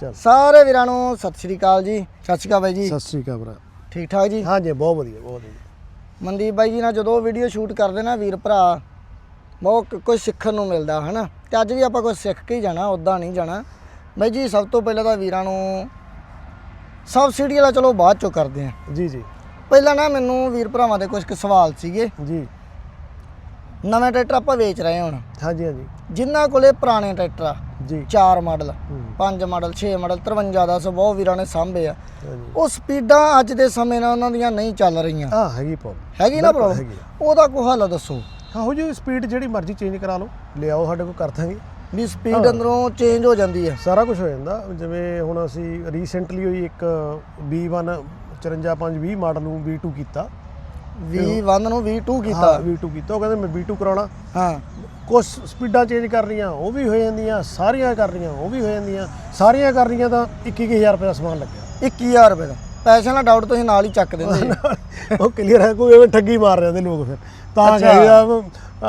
ਚੱਲ। ਸਾਰੇ ਵੀਰਾਂ ਨੂੰ ਸਤਿ ਸ਼੍ਰੀ ਅਕਾਲ ਜੀ। ਸਤਿ ਸ਼੍ਰੀ ਅਕਾਲ ਬਾਈ ਜੀ। ਸਤਿ ਸ੍ਰੀ ਅਕਾਲ ਭਰਾ। ਠੀਕ ਠਾਕ ਜੀ? ਹਾਂਜੀ ਬਹੁਤ ਵਧੀਆ ਬਹੁਤ ਵਧੀਆ। ਮਨਦੀਪ ਬਾਈ ਜੀ ਨਾਲ ਜਦੋਂ ਵੀਡੀਓ ਸ਼ੂਟ ਕਰਦੇ ਨਾ ਵੀਰ ਭਰਾ ਬਹੁਤ ਕੁਝ ਸਿੱਖਣ ਨੂੰ ਮਿਲਦਾ ਹਨਾ? ਤੇ ਅੱਜ ਵੀ ਆਪਾਂ ਕੁਝ ਸਿੱਖ ਕੇ ਹੀ ਜਾਣਾ ਉਦਾਂ ਨਹੀਂ ਜਾਣਾ। ਬਾਈ ਜੀ ਸਭ ਤੋਂ ਪਹਿਲਾਂ ਤਾਂ ਵੀਰਾਂ ਨੂੰ ਸਬਸਿਡੀ ਵਾਲਾ ਚਲੋ ਬਾਅਦ ਚੋਂ ਕਰਦੇ ਆਂ। ਜੀ ਜੀ। ਪਹਿਲਾਂ ਨਾ ਮੈਨੂੰ ਵੀਰ ਭਰਾਵਾਂ ਦੇ ਕੁਝ ਕੁ ਸਵਾਲ ਸੀਗੇ। ਜੀ। ਨਵੇਂ ਟਰੈਕਟਰ ਆਪਾਂ ਵੇਚ ਰਹੇ ਹਾਂ ਹੁਣ। ਹਾਂਜੀ ਹਾਂਜੀ। ਜਿਨ੍ਹਾਂ ਕੋਲੇ ਪੁਰਾਣੇ ਟਰੈਕਟਰ ਆ ਜੀ। 4 ਮਾਡਲ 5 ਮਾਡਲ 6 ਮਾਡਲ 53 ਦਾ ਸੋ ਬਹੁਤ ਵੀਰਾਂ ਨੇ ਸਾਂਭੇ ਆ। ਉਹ ਸਪੀਡਾਂ ਅੱਜ ਦੇ ਸਮੇਂ ਨਾਲ ਉਹਨਾਂ ਦੀਆਂ ਨਹੀਂ ਚੱਲ ਰਹੀਆਂ। ਆ ਹੈਗੀ ਪ੍ਰੋਬਲਮ ਹੈਗੀ ਨਾ ਪ੍ਰੋਬਲਮ ਉਹਦਾ ਕੋਈ ਹੱਲ ਦੱਸੋ? ਹਾਂ ਹੋ ਜੀ ਸਪੀਡ ਜਿਹੜੀ ਮਰਜ਼ੀ ਚੇਂਜ ਕਰਾ ਲਓ। ਲਿਆਓ ਸਾਡੇ ਕੋਲ ਕਰ ਦਾਂਗੇ। ਵੀ ਸਪੀਡ ਅੰਦਰੋਂ ਚੇਂਜ ਹੋ ਜਾਂਦੀ ਹੈ ਸਾਰਾ ਕੁਝ ਹੋ ਜਾਂਦਾ। ਜਿਵੇਂ ਹੁਣ ਅਸੀਂ ਰੀਸੈਂਟਲੀ ਹੋਈ ਇੱਕ B1 54520 ਮਾਡਲ ਨੂੰ B2 ਕੀਤਾ। V1 ਨੂੰ V2 ਹਾਂ ਕੀਤਾ V2 ਕੀਤਾ। ਉਹ ਕਹਿੰਦੇ ਮੈਂ B2 ਕਰਾਉਣਾ। ਹਾਂ। ਕੁਝ ਸਪੀਡਾਂ ਚੇਂਜ ਕਰਨੀਆਂ ਉਹ ਵੀ ਹੋ ਜਾਂਦੀਆਂ ਸਾਰੀਆਂ ਕਰਨੀਆਂ ਉਹ ਵੀ ਹੋ ਜਾਂਦੀਆਂ। ਸਾਰੀਆਂ ਕਰਨੀਆਂ ਤਾਂ 21000 ਰੁਪਏ ਦਾ ਸਮਾਨ ਲੱਗਿਆ। 21000 ਰੁਪਏ ਦਾ। ਪੈਸੇ ਨਾਲ ਡਾਊਟ ਤੁਸੀਂ ਨਾਲ ਹੀ ਚੱਕ ਦਿੰਦੇ। ਉਹ ਕਲੀਅਰ ਹੈ ਕੋਈ ਐਵੇਂ ਠੱਗੀ ਮਾਰ ਰਹੇ ਨੇ ਲੋਕ ਫਿਰ। ਤਾਂ ਅੱਛਾ।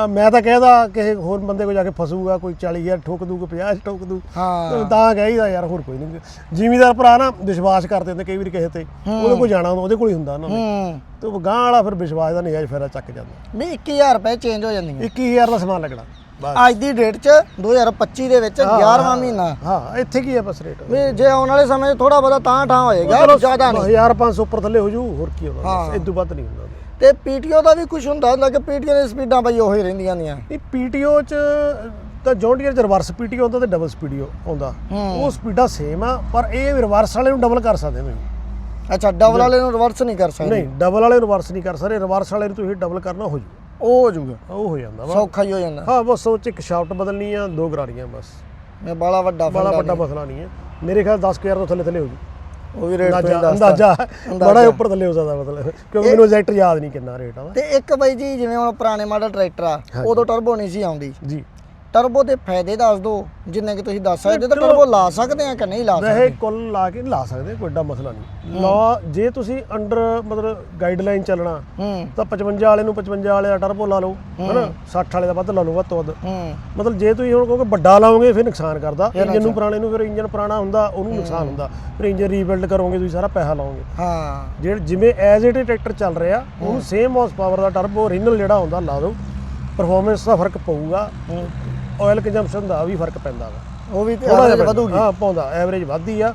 ਮੈਂ ਤਾਂ ਕਹਿਦਾ ਕਿਸੇ ਹੋਰ ਬੰਦੇ ਕੋ ਜਾ ਕੇ ਫਸੂਗਾ ਕੋਈ 40000 ਠੋਕ ਦੂ ਕੋਈ 50 ਠੋਕ ਦੂ ਹਾਂ। ਤਾਂ ਕਹੀਦਾ ਯਾਰ ਹੋਰ ਕੋਈ ਨਹੀਂ। ਜ਼ਿਮੀਦਾਰ ਭਰਾ ਨਾ ਵਿਸ਼ਵਾਸ ਕਰਦੇ ਹੁੰਦੇ ਕਈ ਵਾਰੀ ਕਿਸੇ ਤੇ। ਉਹਦੇ ਕੋਲ ਜਾਣਾ ਹੁੰਦਾ ਉਹਦੇ ਕੋਲ ਹੀ ਹੁੰਦਾ ਉਹਨਾਂ ਨੇ। ਹੂੰ। ਤੇ ਉਹ ਗਾਂ ਵਾਲਾ ਫਿਰ ਵਿਸ਼ਵਾਸ ਦਾ ਨਿਆਜ ਫੇਰਾ ਚੱਕ ਜਾਂਦਾ। ਵੀ 21000 ਰੁਪਏ ਚੇਂਜ ਹੋ ਜਾਂਦੀਆਂ। 21000 ਦਾ ਸਮਾਨ ਲੱਗਣਾ ਅੱਜ ਦੀ ਡੇਟ 'ਚ 2025 ਦੇ ਵਿੱਚ 11ਵਾਂ ਮਹੀਨਾ। ਹਾਂ ਇੱਥੇ ਕੀ ਹੈ ਬਸ ਰੇਟ ਵੀ ਜੇ ਆਉਣ ਵਾਲੇ ਸਮੇਂ 'ਚ ਥੋੜਾ ਬਹੁਤਾ ਤਾਂ ਠਾਂ ਹੋਏਗਾ ਜ਼ਿਆਦਾ ਨਹੀਂ। 1500 ਉੱਪਰ ਥੱਲੇ ਹੋ ਜੂ ਹੋਰ ਕੀ ਹੋਣਾ ਹਾਂ। ਬਸ ਇਦੋਂ ਵੱਧ ਨਹੀਂ ਹੁੰਦਾ। ਤੇ ਪੀਟੀਓ ਦਾ ਵੀ ਕੁਝ ਹੁੰਦਾ ਹੁੰਦਾ ਕਿ ਪੀਟੀਓ ਦੀ ਸਪੀਡਾਂ ਬਈ ਉਹੀ ਰਹਿੰਦੀਆਂ ਦੀਆਂ ਇਹ ਪੀਟੀਓ ਚ ਤਾਂ ਜੌਂਡੀਅਰ ਚ ਰਿਵਰਸ ਪੀਟੀਓ ਹੁੰਦਾ ਤੇ ਡਬਲ ਸਪੀਡੀਓ ਆਉਂਦਾ। ਉਹ ਸਪੀਡਾਂ ਸੇਮ ਆ ਪਰ ਇਹ ਰਿਵਰਸ ਵਾਲੇ ਨੂੰ ਡਬਲ ਕਰ ਸਕਦੇ ਤੁਸੀਂ ਅੱਛਾ ਡਬਲ ਵਾਲੇ ਨੂੰ ਰਿਵਰਸ ਨਹੀਂ ਕਰ ਸਕਦੇ। ਨਹੀਂ ਡਬਲ ਵਾਲੇ ਨੂੰ ਰਿਵਰਸ ਨਹੀਂ ਕਰ ਸਕਦੇ ਰਿਵਰਸ ਵਾਲੇ ਨੂੰ ਤੁਸੀਂ ਡਬਲ ਕਰਨਾ ਹੋ ਜੂ ਉਹ ਹੋ ਜਾਊਗਾ ਉਹ ਹੋ ਜਾਂਦਾ ਸੌਖਾ ਹੀ ਹੋ ਜਾਂਦਾ। ਹਾਂ ਬਸ ਉਹ ਚ ਇੱਕ ਸ਼ਾਫਟ ਬਦਲਣੀ ਆ ਦੋ ਗਰਾਰੀਆਂ ਬਸ। ਇਹ ਬਾਲਾ ਵੱਡਾ ਬੜਾ ਵੱਡਾ ਮਸਲਾ ਨਹੀਂ ਹੈ ਮੇਰੇ ਖਿਆਲ 10000 ਤੋਂ ਥੱਲੇ ਥੱਲੇ ਹੋ ਜੂ। ਉਹ ਵੀ ਰੇਟ ਤੋਂ ਅੰਦਾਜ਼ਾ। ਬੜਾ ਉੱਪਰ ਥੱਲੇ ਹੋ ਸਕਦਾ ਮਤਲਬ ਕਿਉਂਕਿ ਮੈਨੂੰ ਐਗਜ਼ੈਕਟ ਯਾਦ ਨਹੀਂ ਕਿੰਨਾ ਰੇਟ ਆ। ਤੇ ਇੱਕ ਬਾਈ ਜੀ ਜਿਵੇਂ ਹੁਣ ਪੁਰਾਣੇ ਮਾਡਲ ਟਰੈਕਟਰ ਆ ਉਦੋਂ ਟਰਬੋ ਨਹੀਂ ਸੀ ਆਉਂਦੀ। ਜੀ। ਟਰਬੋ ਦੇ ਫਾਇਦੇ ਦੱਸ ਦਿਓ ਜਿੰਨੇ ਕਿ ਤੁਸੀਂ ਦੱਸ ਸਕਦੇ ਤਾਂ ਟਰਬੋ ਲਾ ਸਕਦੇ ਆ ਕਿ ਨਹੀਂ ਲਾ ਸਕਦੇ? ਵੈਸੇ ਕੁੱਲ ਲਾ ਕੇ ਲਾ ਸਕਦੇ ਕੋਈ ਏਡਾ ਮਸਲਾ ਨਹੀਂ। ਲਾ ਜੇ ਤੁਸੀਂ ਅੰਡਰ ਮਤਲਬ ਗਾਈਡਲਾਈਨ ਚੱਲਣਾ ਹੂੰ। ਤਾਂ 55 ਵਾਲੇ ਨੂੰ 55 ਵਾਲੇ ਦਾ ਟਰਬੋ ਲਾ ਲਓ ਹਨਾ? 60 ਵਾਲੇ ਦਾ ਵੱਧ ਲਾ ਲਓ ਵੱਧ ਤੋਂ ਵੱਧ। ਹੂੰ। ਮਤਲਬ ਜੇ ਤੁਸੀਂ ਹੁਣ ਕਹੋਗੇ ਵੱਡਾ ਲਾਓਗੇ ਫਿਰ ਨੁਕਸਾਨ ਕਰਦਾ। ਇੰਜਨ ਨੂੰ ਪੁਰਾਣੇ ਨੂੰ ਫਿਰ ਇੰਜਨ ਪੁਰਾਣਾ ਹੁੰਦਾ ਉਹਨੂੰ ਨੁਕਸਾਨ ਹੁੰਦਾ। ਫਿਰ ਇੰਜਨ ਰੀਬਿਲਡ ਕਰੋਗੇ ਤੁਸੀਂ ਸਾਰਾ ਪੈਸਾ ਲਾਓਗੇ। ਹਾਂ। ਜਿਹੜੇ ਜਿਵੇਂ ਐਜ਼ ਇਟ ਟਰੈਕਟਰ ਚੱਲ ਰਿਹਾ ਉਹਨੂੰ ਸੇਮ ਹਾਰਸ ਪਾਵਰ ਦਾ ਟਰਬੋ ਓਰੀਜਨਲ ਜਿਹੜਾ ਹੁੰਦਾ ਲਾ ਦਿਓ। ਪਰਫਾਰਮੈਂਸ ਦਾ ਫ਼ਰਕ ਪਊਗਾ। ਆਇਲ ਕੰਜ਼ੰਪਸ਼ਨ ਦਾ ਵੀ ਫ਼ਰਕ ਪੈਂਦਾ ਵਾ। ਉਹ ਵੀ ਪੈਂਦਾ। ਵਧੂਗੀ। ਹਾਂ ਪਾਉਂਦਾ। ਐਵਰੇਜ ਵੱਧਦੀ ਆ।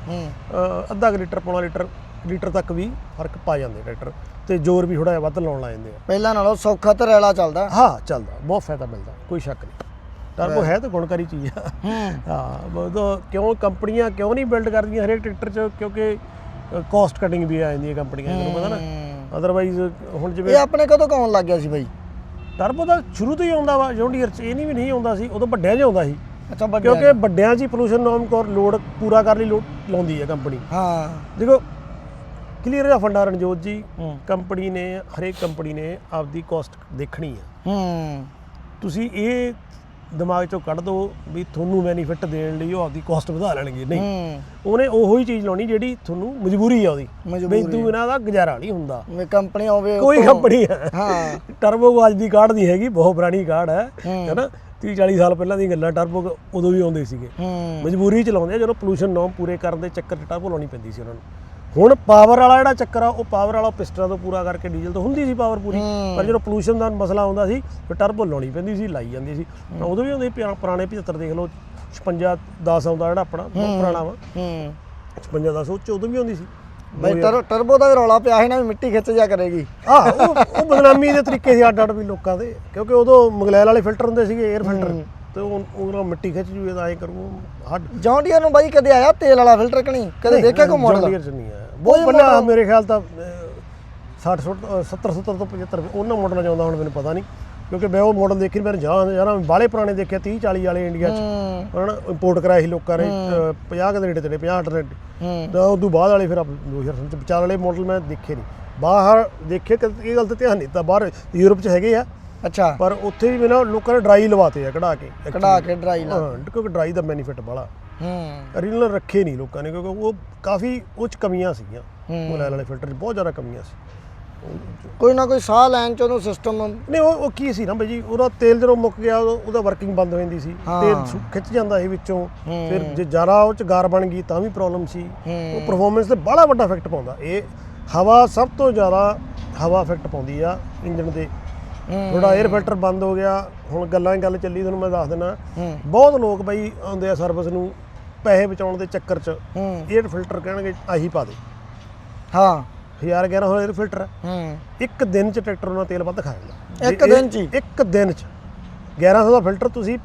ਅੱਧਾ ਕੁ ਲੀਟਰ ਪੌਣਾ ਲੀਟਰ ਲੀਟਰ ਤੱਕ ਵੀ ਫ਼ਰਕ ਪਾ ਜਾਂਦੇ ਟਰੈਕਟਰ ਤੇ ਜ਼ੋਰ ਵੀ ਥੋੜਾ ਜਿਹਾ ਵੱਧ ਲਾਉਣ ਲੱਗ ਜਾਂਦੇ ਆ। ਪਹਿਲਾਂ ਨਾਲੋਂ ਸੌਖਾ ਤੇ ਰੈਲਾ ਚੱਲਦਾ। ਹਾਂ ਚੱਲਦਾ। ਬਹੁਤ ਫਾਇਦਾ ਮਿਲਦਾ। ਕੋਈ ਸ਼ੱਕ ਨਹੀਂ। ਟਰਬੋ ਹੈ ਤਾਂ ਗੁਣਕਾਰੀ ਚੀਜ਼ ਆ। ਹੂੰ। ਬਹੁਤ ਕਿਉਂ ਕੰਪਨੀਆਂ ਕਿਉਂ ਨਹੀਂ ਬਿਲਡ ਕਰਦੀਆਂ ਹਰੇਕ ਟਰੈਕਟਰ 'ਚ? ਕਿਉਂਕਿ ਕਾਸਟ ਕਟਿੰਗ ਵੀ ਆ ਜਾਂਦੀ ਹੈ ਕੰਪਨੀਆਂ ਨੂੰ ਪਤਾ ਨਾ। ਅਦਰਵਾਈਜ਼ ਹੁਣ ਇਹ ਜਿਵੇਂ ਆਪਣੇ ਕਦੋਂ ਕੌਣ ਲੱਗ ਗਿਆ ਸੀ ਬਾਈ? ਟਰਬੋ ਸ਼ੁਰੂ ਤੋਂ ਹੀ ਆਉਂਦਾ ਵਾ ਜੌਂਡੀਅਰ 'ਚ ਇਹ ਨਹੀਂ ਵੀ ਨਹੀਂ ਆਉਂਦਾ ਸੀ ਉਦੋਂ ਵੱਡਿਆਂ 'ਚ ਆਉਂਦਾ ਸੀ। ਅੱਛਾ ਵੱਡੇ ਕਿਉਂਕਿ ਵੱਡਿਆਂ 'ਚ ਹੀ ਪੋਲੂਸ਼ਨ ਨੋਰਮ ਕੋਰ ਲੋਡ ਪੂਰਾ ਕਰਨ ਲਈ ਲੋਡ ਲਾਉਂਦੀ ਹੈ ਕੰਪਨੀ ਹਾਂ। ਦੇਖੋ ਕਲੀਅਰ ਦਾ ਫੰਡਾ ਰਣਜੋਤ ਜੀ ਹੂੰ। ਕੰਪਨੀ ਨੇ ਹਰੇਕ ਕੰਪਨੀ ਨੇ ਆਪਦੀ ਕਾਸਟ ਦੇਖਣੀ ਆ। ਹੂੰ। ਤੁਸੀਂ ਇਹ ਦਿਮਾਗ ਚੋਂ ਕੱਢ ਦਿਓ ਵੀ ਤੁਹਾਨੂੰ ਬੈਨੀਫਿਟ ਦੇਣ ਲਈ ਉਹ ਆਪਦੀ ਕਾਸਟ ਵਧਾ ਲੈਣਗੇ ਨਹੀਂ। ਹੂੰ। ਉਹਨੇ ਉਹੋ ਹੀ ਚੀਜ਼ ਲਾਉਣੀ ਜਿਹੜੀ ਤੁਹਾਨੂੰ ਮਜਬੂਰੀ ਆ ਉਹਦੀ। ਮਜਬੂਰੀ ਵੀ ਤੂੰ ਇਹਨਾਂ ਦਾ ਗੁਜ਼ਾਰਾ ਨਹੀਂ ਹੁੰਦਾ। ਵੀ ਕੰਪਨੀ ਹੋਵੇ ਕੋਈ ਉੱਤੋਂ- ਕੰਪਨੀ ਹੈ ਹਾਂ। ਟਰਬੋ ਅੱਜ ਦੀ ਕਾਰਡ ਨਹੀਂ ਹੈਗੀ ਬਹੁਤ ਪੁਰਾਣੀ ਕਾਰਡ ਹੈ। ਹੂੰ। ਹੈਨਾ? 30 40 ਸਾਲ ਪਹਿਲਾਂ ਦੀ ਗੱਲਾਂ ਟਰਬੋ ਉਦੋਂ ਵੀ ਆਉਂਦੇ ਸੀਗੇ। ਹੂੰ। ਮਜਬੂਰੀ ਚ ਲਾਉਂਦੇ ਆ ਜਦੋਂ ਪੋਲੂਸ਼ਨ ਨੋਮ ਪੂਰੇ ਕਰਨ ਦੇ ਚੱਕਰ ਚ ਟਰਬੋ ਲਾਉਣੀ ਪੈਂਦੀ ਸੀ ਉਹਨਾਂ ਨੂੰ। ਹੁਣ ਪਾਵਰ ਵਾਲਾ ਜਿਹੜਾ ਚੱਕਰ ਆ ਉਹ ਪਾਵਰ ਵਾਲਾ ਪਿਸਟਨਾਂ ਤੋਂ ਪੂਰਾ ਕਰਕੇ ਡੀਜ਼ਲ ਤੋਂ ਹੁੰਦੀ ਸੀ ਪਾਵਰ ਪੂਰੀ। ਪਰ ਜਦੋਂ ਪੋਲੂਸ਼ਨ ਦਾ ਮਸਲਾ ਆਉਂਦਾ ਸੀ ਫਿਰ ਟਰਬੋ ਲਾਉਣੀ ਪੈਂਦੀ ਸੀ ਲਾਈ ਜਾਂਦੀ ਸੀ। ਤਾਂ ਉਦੋਂ ਵੀ ਹੁੰਦੇ ਪੁਰਾਣੇ 75 ਦੇਖ ਲਓ 56 10 ਆਉਂਦਾ ਜਿਹੜਾ ਆਪਣਾ ਪੁਰਾਣਾ ਵਾ। ਹੂੰ। 56 10 ਉਹ ਉਦੋਂ ਵੀ ਆਉਂਦੀ ਸੀ। ਬਈ ਟਰ ਟਰਬੋ ਦਾ ਵੀ ਰੌਲਾ ਪਿਆ ਸੀ ਨਾ ਵੀ ਮਿੱਟੀ ਖਿੱਚ ਜਾ ਕਰੇਗੀ। ਆ ਉਹ ਉਹ ਬਦਨਾਮੀ ਦੇ ਤਰੀਕੇ ਸੀ ਅੱਡ ਅੱਡ ਵੀ ਲੋਕਾਂ ਦੇ ਕਿਉਂਕਿ ਉਦੋਂ ਮੰਗਲੈਲ ਵਾਲੇ ਫਿਲਟਰ ਹੁੰਦੇ ਸੀਗੇ 에ਅਰ ਫਿਲਟਰ ਤੇ ਉਹ ਉਹਨਾਂ ਮਿੱਟੀ ਖਿੱਚ ਜੂਏ ਤਾਂ ਐ ਕਰੂ ਹੱਡ ਜੌਂਡੀਅਰ ਨੂੰ ਬਾਈ ਕਦੇ ਆਇਆ ਤੇਲ ਵਾਲਾ ਫਿਲਟਰ ਕਿ ਨਹੀਂ? ਕਦੇ ਦੇਖਿਆ ਕੋ ਮਾਡਲ Deere ਚ ਨਹੀਂ ਆਇਆ। ਬਹੁਤ ਪਹਿਲਾਂ ਮੇਰੇ ਖਿਆਲ ਤਾਂ 60 70 70 ਤੋਂ 75 ਉਹਨਾਂ ਮਾਡਲਾਂ ਆਉਂਦਾ ਹੁਣ ਮੈਨੂੰ ਪਤਾ ਨਹੀਂ। ਕਿਉਂਕਿ ਮੈਂ ਉਹ ਮਾਡਲ ਦੇਖੀ ਮੈਂ ਜਾਣ ਜਾਣਾ ਬਾਲੇ ਪੁਰਾਣੇ ਦੇਖਿਆ 30 40 ਵਾਲੇ ਇੰਡੀਆ ਚ। ਹੂੰ। ਹਨਾ ਇੰਪੋਰਟ ਕਰਾਏ ਸੀ ਲੋਕਾਂ ਨੇ ਅ, 50 ਦੇ ਨੇੜੇ ਤੇ 50 ਦੇ ਨੇੜੇ ਹੂੰ। ਤਾਂ ਉਦੋਂ ਬਾਅਦ ਵਾਲੇ ਫਿਰ 2000 ਚ ਵਿਚਾਰ ਵਾਲੇ ਮਾਡਲ ਮੈਂ ਦੇਖੇ ਨਹੀਂ ਬਾਹਰ ਦੇਖੇ ਕਦੇ ਇਹ ਗੱਲ ਤੇ ਧਿਆਨ ਨਹੀਂ ਦਿੱਤਾ ਬਾਹਰ ਯੂਰਪ ਚ ਹੈਗੇ ਆ। ਅੱਛਾ। ਪਰ ਉੱਥੇ ਵੀ ਨਾ ਲੋਕਾਂ ਨੇ ਡਰਾਈ ਲਵਾਤੇ ਆ ਕਢਾ ਕੇ ਕਢਾ ਕੇ ਡਰਾਈ ਲਾ। ਹਾਂ ਕਿਉਂਕਿ ਡਰਾਈ ਦਾ ਬੈਨੀਫਿਟ ਬੜਾ ਹੂੰ। ਰੀਨਲ ਰੱਖੇ ਨਹੀਂ ਲੋਕਾਂ ਨੇ ਕਿਉਂਕਿ ਉਹ ਕਾਫੀ ਉਹ ਚ ਕਮੀਆਂ ਸੀਗੀਆਂ। ਮੋਬਾਈਲ ਵਾਲੇ ਫਿਲਟਰ 'ਚ ਬਹੁਤ ਜ਼ਿਆਦਾ ਕਮੀਆਂ ਸੀ। ਕੋਈ ਨਾ ਕੋਈ ਸਾਹ ਲੈਣ ਚ ਉਹਨੂੰ ਸਿਸਟਮ ਨਹੀਂ ਉਹ ਉਹ ਕੀ ਸੀ ਨਾ ਬਈ ਜੀ ਉਹਦਾ ਤੇਲ ਜਦੋਂ ਮੁੱਕ ਗਿਆ ਉਹਦਾ ਵਰਕਿੰਗ ਬੰਦ ਹੋ ਜਾਂਦੀ ਸੀ। ਤੇਲ ਖਿੱਚ ਜਾਂਦਾ ਸੀ ਵਿੱਚੋਂ। ਫਿਰ ਜੇ ਜ਼ਿਆਦਾ ਉਹ ਚ ਗਾਰ ਬਣ ਗਈ ਤਾਂ ਵੀ ਪ੍ਰੋਬਲਮ ਸੀ। ਉਹ ਪਰਫਾਰਮੈਂਸ ਤੇ ਬੜਾ ਵੱਡਾ ਇਫੈਕਟ ਪਾਉਂਦਾ। ਇਹ ਹਵਾ ਸਭ ਤੋਂ ਜ਼ਿਆਦਾ ਹਵਾ ਇਫੈਕਟ ਪਾਉਂਦੀ ਆ ਇੰਜਨ ਦੇ। ਥੋੜਾ 에ਅਰ ਫਿਲਟਰ ਬੰਦ ਹੋ ਗਿਆ। ਹੁਣ ਗੱਲਾਂ ਹੀ ਗੱਲ ਚੱਲੀ ਤੁਹਾਨੂੰ ਮੈਂ ਦੱਸ ਦਿੰਦਾ ਬਹੁਤ ਲੋਕ ਬਈ ਆਉਂਦੇ ਆ ਸਰਵਿਸ ਨੂੰ। ਪੈਸੇ ਬਚਾਉਣ ਦੇ ਚੱਕਰ 'ਚ ਹੂੰ। 에ਅਰ ਫਿਲਟਰ ਕਹਿਣਗੇ ਆਹੀ ਪਾ ਦੇ। ਹਾਂ। 1000 1100 에ਅਰ ਫਿਲਟਰ ਹੈ। ਇੱਕ ਦਿਨ 'ਚ ਟਰੈਕਟਰ ਉਹਨਾਂ ਤੇਲ ਵੱਧ ਖਾ ਜਾਂਦਾ ਇੱਕ ਦਿਨ 'ਚ? ਇੱਕ ਦਿਨ 'ਚ। 1100 ਦਾ ਫਿਲਟਰ ਤੁਸੀਂ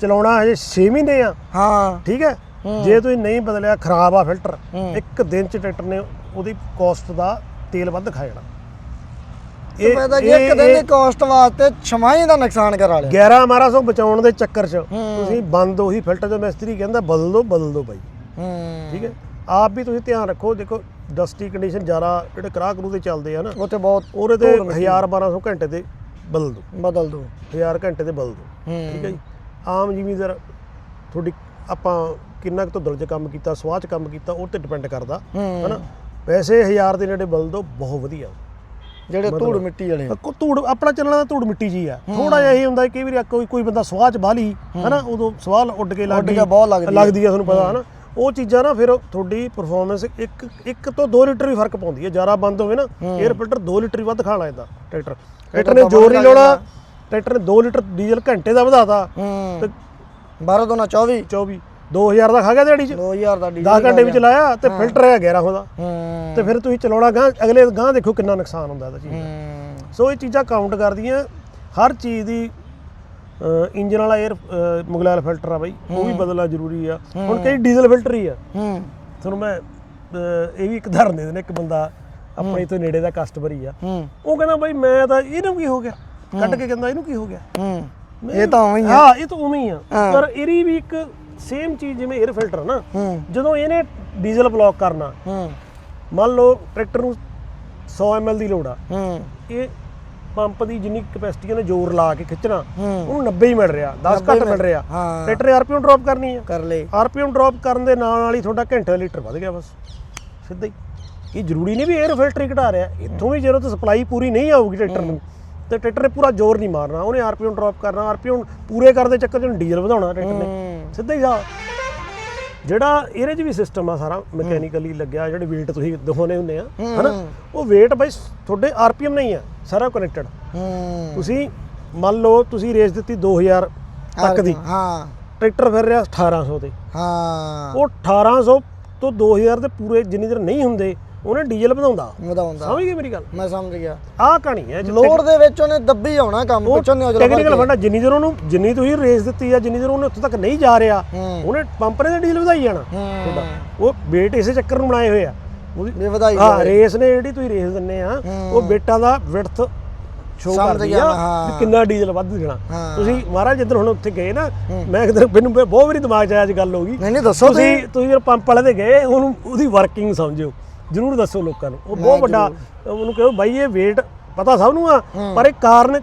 ਚਲਾਉਣਾ ਹਜੇ 6 ਮਹੀਨੇ ਆ। ਹਾਂ। ਠੀਕ ਹੈ? ਜੇ ਤੁਸੀਂ ਨਹੀਂ ਬਦਲਿਆ ਖਰਾਬ ਆ ਫਿਲਟਰ। ਇੱਕ ਦਿਨ 'ਚ ਟਰੈਕਟਰ ਨੇ ਉਹਦੀ ਕਾਸਟ ਦਾ ਤੇਲ ਵੱਧ ਖਾ ਜਾਣਾ ਇਹ ਪਤਾ ਕਿ ਇੱਕ ਦਿਨ ਦੀ ਕਾਸਟ ਵਾਸਤੇ ਛਮਾਈ ਦਾ ਨੁਕਸਾਨ ਕਰਾ ਲਿਆ। 11 1200 ਬਚਾਉਣ ਦੇ ਚੱਕਰ 'ਚ ਤੁਸੀਂ ਬੰਦ ਉਹੀ ਫਿਲਟਰ ਜੋ ਮਿਸਤਰੀ ਕਹਿੰਦਾ ਬਦਲ ਦਿਓ ਬਦਲ ਦਿਓ ਬਾਈ ਠੀਕ ਹੈ? ਆਪ ਵੀ ਤੁਸੀਂ ਧਿਆਨ ਰੱਖੋ ਦੇਖੋ ਡਸਟੀ ਕੰਡੀਸ਼ਨ ਜ਼ਿਆਦਾ ਜਿਹੜੇ ਕਰਾਹ ਕਰੂ ਦੇ ਚੱਲਦੇ ਆ ਨਾ ਉੱਥੇ ਬਹੁਤ ਉਹਦੇ ਤੇ 1000 1200 ਘੰਟੇ ਤੇ ਬਦਲ ਦਿਓ ਬਦਲ ਦੋ 1000 ਘੰਟੇ ਤੇ ਬਦਲ ਹੂੰ। ਠੀਕ ਹੈ ਜੀ? ਆਮ ਜ਼ਿਮੀਂਦਾਰ ਤੁਹਾਡੀ ਆਪਾਂ ਕਿੰਨਾ ਕੁ ਧੁੱਦਲ 'ਚ ਕੰਮ ਕੀਤਾ ਸਵਾਹ 'ਚ ਕੰਮ ਕੀਤਾ ਉਹ ਤੇ ਡਿਪੈਂਡ ਕਰਦਾ। ਹੂੰ। ਹਨਾ? ਵੈਸੇ 1000 ਦੇ ਨੇੜੇ ਬਦਲ ਦਿਓ ਬਹੁਤ ਵਧੀਆ। ਜਿਹੜੇ ਧੂੜ ਮਿੱਟੀ ਵਾਲੇ ਕੋ ਧੂੜ ਆਪਣਾ ਚੱਲਣਾ ਤਾਂ ਧੂੜ ਮਿੱਟੀ ਜੀ ਆ। ਥੋੜਾ ਜਿਹਾ ਇਹ ਹੁੰਦਾ ਕਈ ਵਾਰੀ ਕੋਈ ਕੋਈ ਬੰਦਾ ਸਵਾਹ 'ਚ ਬਾਲੀ ਹਨਾ ਉਦੋਂ ਸਵਾਹ ਉੱਡ ਕੇ ਲੱਗਦੀ ਕੇ ਬਹੁਤ ਲੱਗਦੀ ਆ। ਲੱਗਦੀ ਆ ਤੁਹਾਨੂੰ ਪਤਾ ਹਨਾ। ਉਹ ਚੀਜ਼ਾਂ ਨਾ ਫਿਰ ਤੁਹਾਡੀ ਪਰਫਾਰਮੈਂਸ ਇੱਕ ਇੱਕ ਤੋਂ 2 ਲੀਟਰ ਵੀ ਫ਼ਰਕ ਪਾਉਂਦੀ ਹੈ ਜ਼ਿਆਦਾ ਬੰਦ ਹੋਵੇ ਨਾ 에ਅਰ ਫਿਲਟਰ 2 ਲੀਟਰ ਵੱਧ ਖਾਣਾ ਇਹਦਾ ਟਰੈਕਟਰ। ਟਰੈਕਟਰ ਨੇ ਜ਼ੋਰ ਨਹੀਂ ਲਾਉਣਾ ਟਰੈਕਟਰ ਨੇ 2 ਲੀਟਰ ਡੀਜ਼ਲ ਘੰਟੇ ਦਾ ਵਧਾਤਾ ਤੇ। 12 ਤੋਂ ਨਾ 24 24 2000 ਦਾ ਖਾ ਗਿਆ ਦਿਹਾੜੀ 'ਚ? 2000 ਦਾ ਡੀਜ਼ਲ 10 ਘੰਟੇ ਵਿੱਚ ਲਾਇਆ ਤੇ ਫਿਲਟਰ ਹੈ 1100 ਦਾ। ਤੇ ਫਿਰ ਤੁਸੀਂ ਚਲਾਉਣਾ ਗਾਂ ਅਗਲੇ ਗਾਂ ਦੇਖੋ ਕਿੰਨਾ ਨੁਕਸਾਨ ਹੁੰਦਾ ਇਹਦਾ ਚੀਜ਼ ਦਾ। ਹੂੰ। ਸੋ ਇਹ ਚੀਜ਼ਾਂ ਕਾਊਂਟ ਕਰਦੀਆਂ ਹਰ ਚੀਜ਼ ਦੀ ਇੰਜਨ ਵਾਲਾ 에ਅਰ ਮੁਗਲਾਲ ਫਿਲਟਰ ਆ ਬਾਈ ਉਹ ਵੀ ਬਦਲਣਾ ਜ਼ਰੂਰੀ ਆ। ਹੁਣ ਕਈ ਡੀਜ਼ਲ ਫਿਲਟਰ ਹੀ ਆ। ਹੂੰ। ਤੁਹਾਨੂੰ ਮੈਂ ਇਹ ਵੀ ਇੱਕ ਉਦਾਹਰਨ ਦੇ ਦਿੰਦਾ ਇੱਕ ਬੰਦਾ ਆਪਣੇ ਤੋਂ ਨੇੜੇ ਦਾ ਕਸਟਮਰ ਹੀ ਆ। ਉਹ ਕਹਿੰਦਾ ਬਾਈ ਮੈਂ ਤਾਂ ਇਹਨੂੰ ਕੀ ਹੋ ਗਿਆ? ਕੱਢ ਕੇ ਕਹਿੰਦਾ ਇਹਨੂੰ ਕੀ ਹੋ ਗਿਆ? ਇਹ ਤਾਂ ਉਵੇਂ ਹੀ ਆ। ਹਾਂ ਇਹ ਤਾਂ ਉਵੇਂ ਹੀ ਆ। ਪਰ ਇਹਦੀ ਵੀ ਇੱਕ ਸੇਮ ਚੀਜ਼ ਜਿਵੇਂ 에ਅਰ ਫਿਲਟਰ ਨਾ ਹੂੰ। ਜਦੋਂ ਇਹਨੇ ਡੀਜ਼ਲ ਬਲੌਕ ਕਰਨਾ ਹੂੰ। ਮੰਨ ਲਓ ਟਰੈਕਟਰ ਨੂੰ 100 ml ਦੀ ਲੋੜ ਆ ਹੂੰ। ਇਹ ਪੰਪ ਦੀ ਜਿੰਨੀ ਕਪੈਸਿਟੀ ਉਹਨੇ ਜ਼ੋਰ ਲਾ ਕੇ ਖਿੱਚਣਾ ਹੂੰ। ਉਹਨੂੰ 90 ਹੀ ਮਿਲ ਰਿਹਾ 10 ਘੱਟ ਮਿਲ ਰਿਹਾ। ਹਾਂ। ਟਰੈਕਟਰ ਆਰਪੀਐਮ ਡ੍ਰੌਪ ਕਰਨੀ ਆ। ਕਰ ਲੈ ਆਰਪੀਐਮ ਡ੍ਰੌਪ ਕਰਨ ਦੇ ਨਾਲ ਨਾਲ ਹੀ ਤੁਹਾਡਾ ਘੰਟੇ ਲੀਟਰ ਵੱਧ ਗਿਆ ਬਸ ਸਿੱਧਾ ਹੀ। ਇਹ ਜ਼ਰੂਰੀ ਨਹੀਂ ਵੀ 에ਅਰ ਫਿਲਟਰ ਹੀ ਘਟਾ ਰਿਹਾ ਇੱਥੋਂ ਵੀ ਜਦੋਂ ਤੇ ਸਪਲਾਈ ਪੂਰੀ ਨਹੀਂ ਆਊਗੀ ਟਰੈਕਟਰ ਨੂੰ ਤੇ ਟਰੈਕਟਰ ਨੇ ਪੂਰਾ ਜ਼ੋਰ ਨਹੀਂ ਮਾਰਨਾ ਉਹਨੇ ਆਰਪੀਐਮ ਡ੍ਰੌਪ ਕਰਨਾ ਆਰਪੀਐਮ ਪੂਰੇ ਕਰਨ ਦੇ ਚੱਕਰ 'ਚ ਡੀਜ਼ਲ ਵਧਾਉਣਾ ਟਰੈਕਟਰ ਨੇ। ਹੂੰ। ਸਿੱਧਾ ਹੀ ਜਾ ਜਿਹੜਾ ਇਹਦੇ 'ਚ ਵੀ ਸਿਸਟਮ ਆ ਸਾਰਾ ਮਕੈਨੀਕਲੀ ਲੱਗਿਆ ਜਿਹੜੇ weight ਤੁਸੀਂ ਦਿਖਾਉਨੇ ਹੁੰਦੇ ਆ ਹਨਾ? ਉਹ weight ਬਾਈ ਤੁਹਾਡੇ ਆਰਪੀਐਮ ਨਹੀਂ ਆ ਸਾਰਾ ਕਨੈਕਟਡ ਤੁਸੀਂ ਮੰਨ ਲਓ ਤੁਸੀਂ ਰੇਸ ਦਿੱਤੀ 2000 ਤੱਕ ਦੀ ਹਾਂ। ਟਰੈਕਟਰ ਫਿਰ ਰਿਹਾ 1800 ਤੇ। ਹਾਂ। ਉਹ 1800 ਤੋਂ 2000 ਦੇ ਪੂਰੇ ਜਿੰਨੀ ਦੇਰ ਨਹੀਂ ਹੁੰਦੇ ਉਹਨੇ ਡੀਜ਼ਲ ਵਧਾਉਂਦਾ। ਵਧਾਉਂਦਾ। ਸਮਝ ਗਏ ਮੇਰੀ ਗੱਲ? ਮੈਂ ਸਮਝ ਗਿਆ। ਆਹ ਕਹਾਣੀ ਹੈ ਲੋਡ ਦੇ ਵਿੱਚ ਉਹਨੇ ਦੱਬੀ ਆਉਣਾ ਕੰਮ ਪਿੱਛੋਂ ਨਹੀਂ ਔਜਲਾ ਟੈਕਨੀਕਲ ਫੰਡਾ ਜਿੰਨੀ ਦੇਰ ਉਹਨੂੰ ਜਿੰਨੀ ਤੁਸੀਂ ਰੇਸ ਦਿੱਤੀ ਆ ਜਿੰਨੀ ਦੇਰ ਉਹਨੇ ਉੱਥੇ ਤੱਕ ਨਹੀਂ ਜਾ ਰਿਹਾ ਉਹਨੇ ਪੰਪ ਨੇ ਡੀਜ਼ਲ ਵਧਾਈ ਜਾਣਾ। ਤੁਹਾਡਾ। ਉਹ ਵੇਟ ਇਸੇ ਚੱਕਰ ਨੂੰ ਬਣਾਏ ਹੋਏ ਆ। ਉਹਦੀ ਵਧਾਈ ਹਾਂ ਰੇਸ ਨੇ ਜਿਹੜੀ ਤੁਸੀਂ ਰੇਸ ਦਿੰਨੇ ਆ ਉਹ ਬੇਟਾਂ ਦਾ ਵਿਡਥ ਸ਼ੋ ਸਮਝ ਕਰਦੀ ਆ। ਵੀ ਕਿੰਨਾ ਡੀਜ਼ਲ ਵੱਧ ਦੇਣਾ। ਤੁਸੀਂ ਮਹਾਰਾਜ ਜਿੱਦਣ ਹੁਣ ਉੱਥੇ ਗਏ ਨਾ ਮੈਂ ਕਿਧਰ ਮੈਨੂੰ ਬਹੁਤ ਵਾਰੀ ਦਿਮਾਗ 'ਚ ਆਇਆ ਅੱਜ ਗੱਲ ਹੋ ਗਈ। ਨਹੀਂ ਨਹੀਂ ਦੱਸੋ ਤੁਸੀਂ ਤੁਸੀਂ ਪੰਪ ਵਾਲੇ ਦੇ ਗਏ ਉਹਨੂੰ ਉਹਦੀ ਵਰਕਿੰਗ ਸਮਝਿਓ। ਜਰੂਰ ਦੱਸੋ ਲੋਕਾਂ ਨੂੰ। ਉਹ ਬਹੁਤ ਵੱਡਾ ਉਹਨੂੰ ਕਹੋ ਬਾਈ ਇਹ weight ਪਤਾ ਸਭ ਨੂੰ ਆ ਪਰ ਇਹ ਕਾਰਨ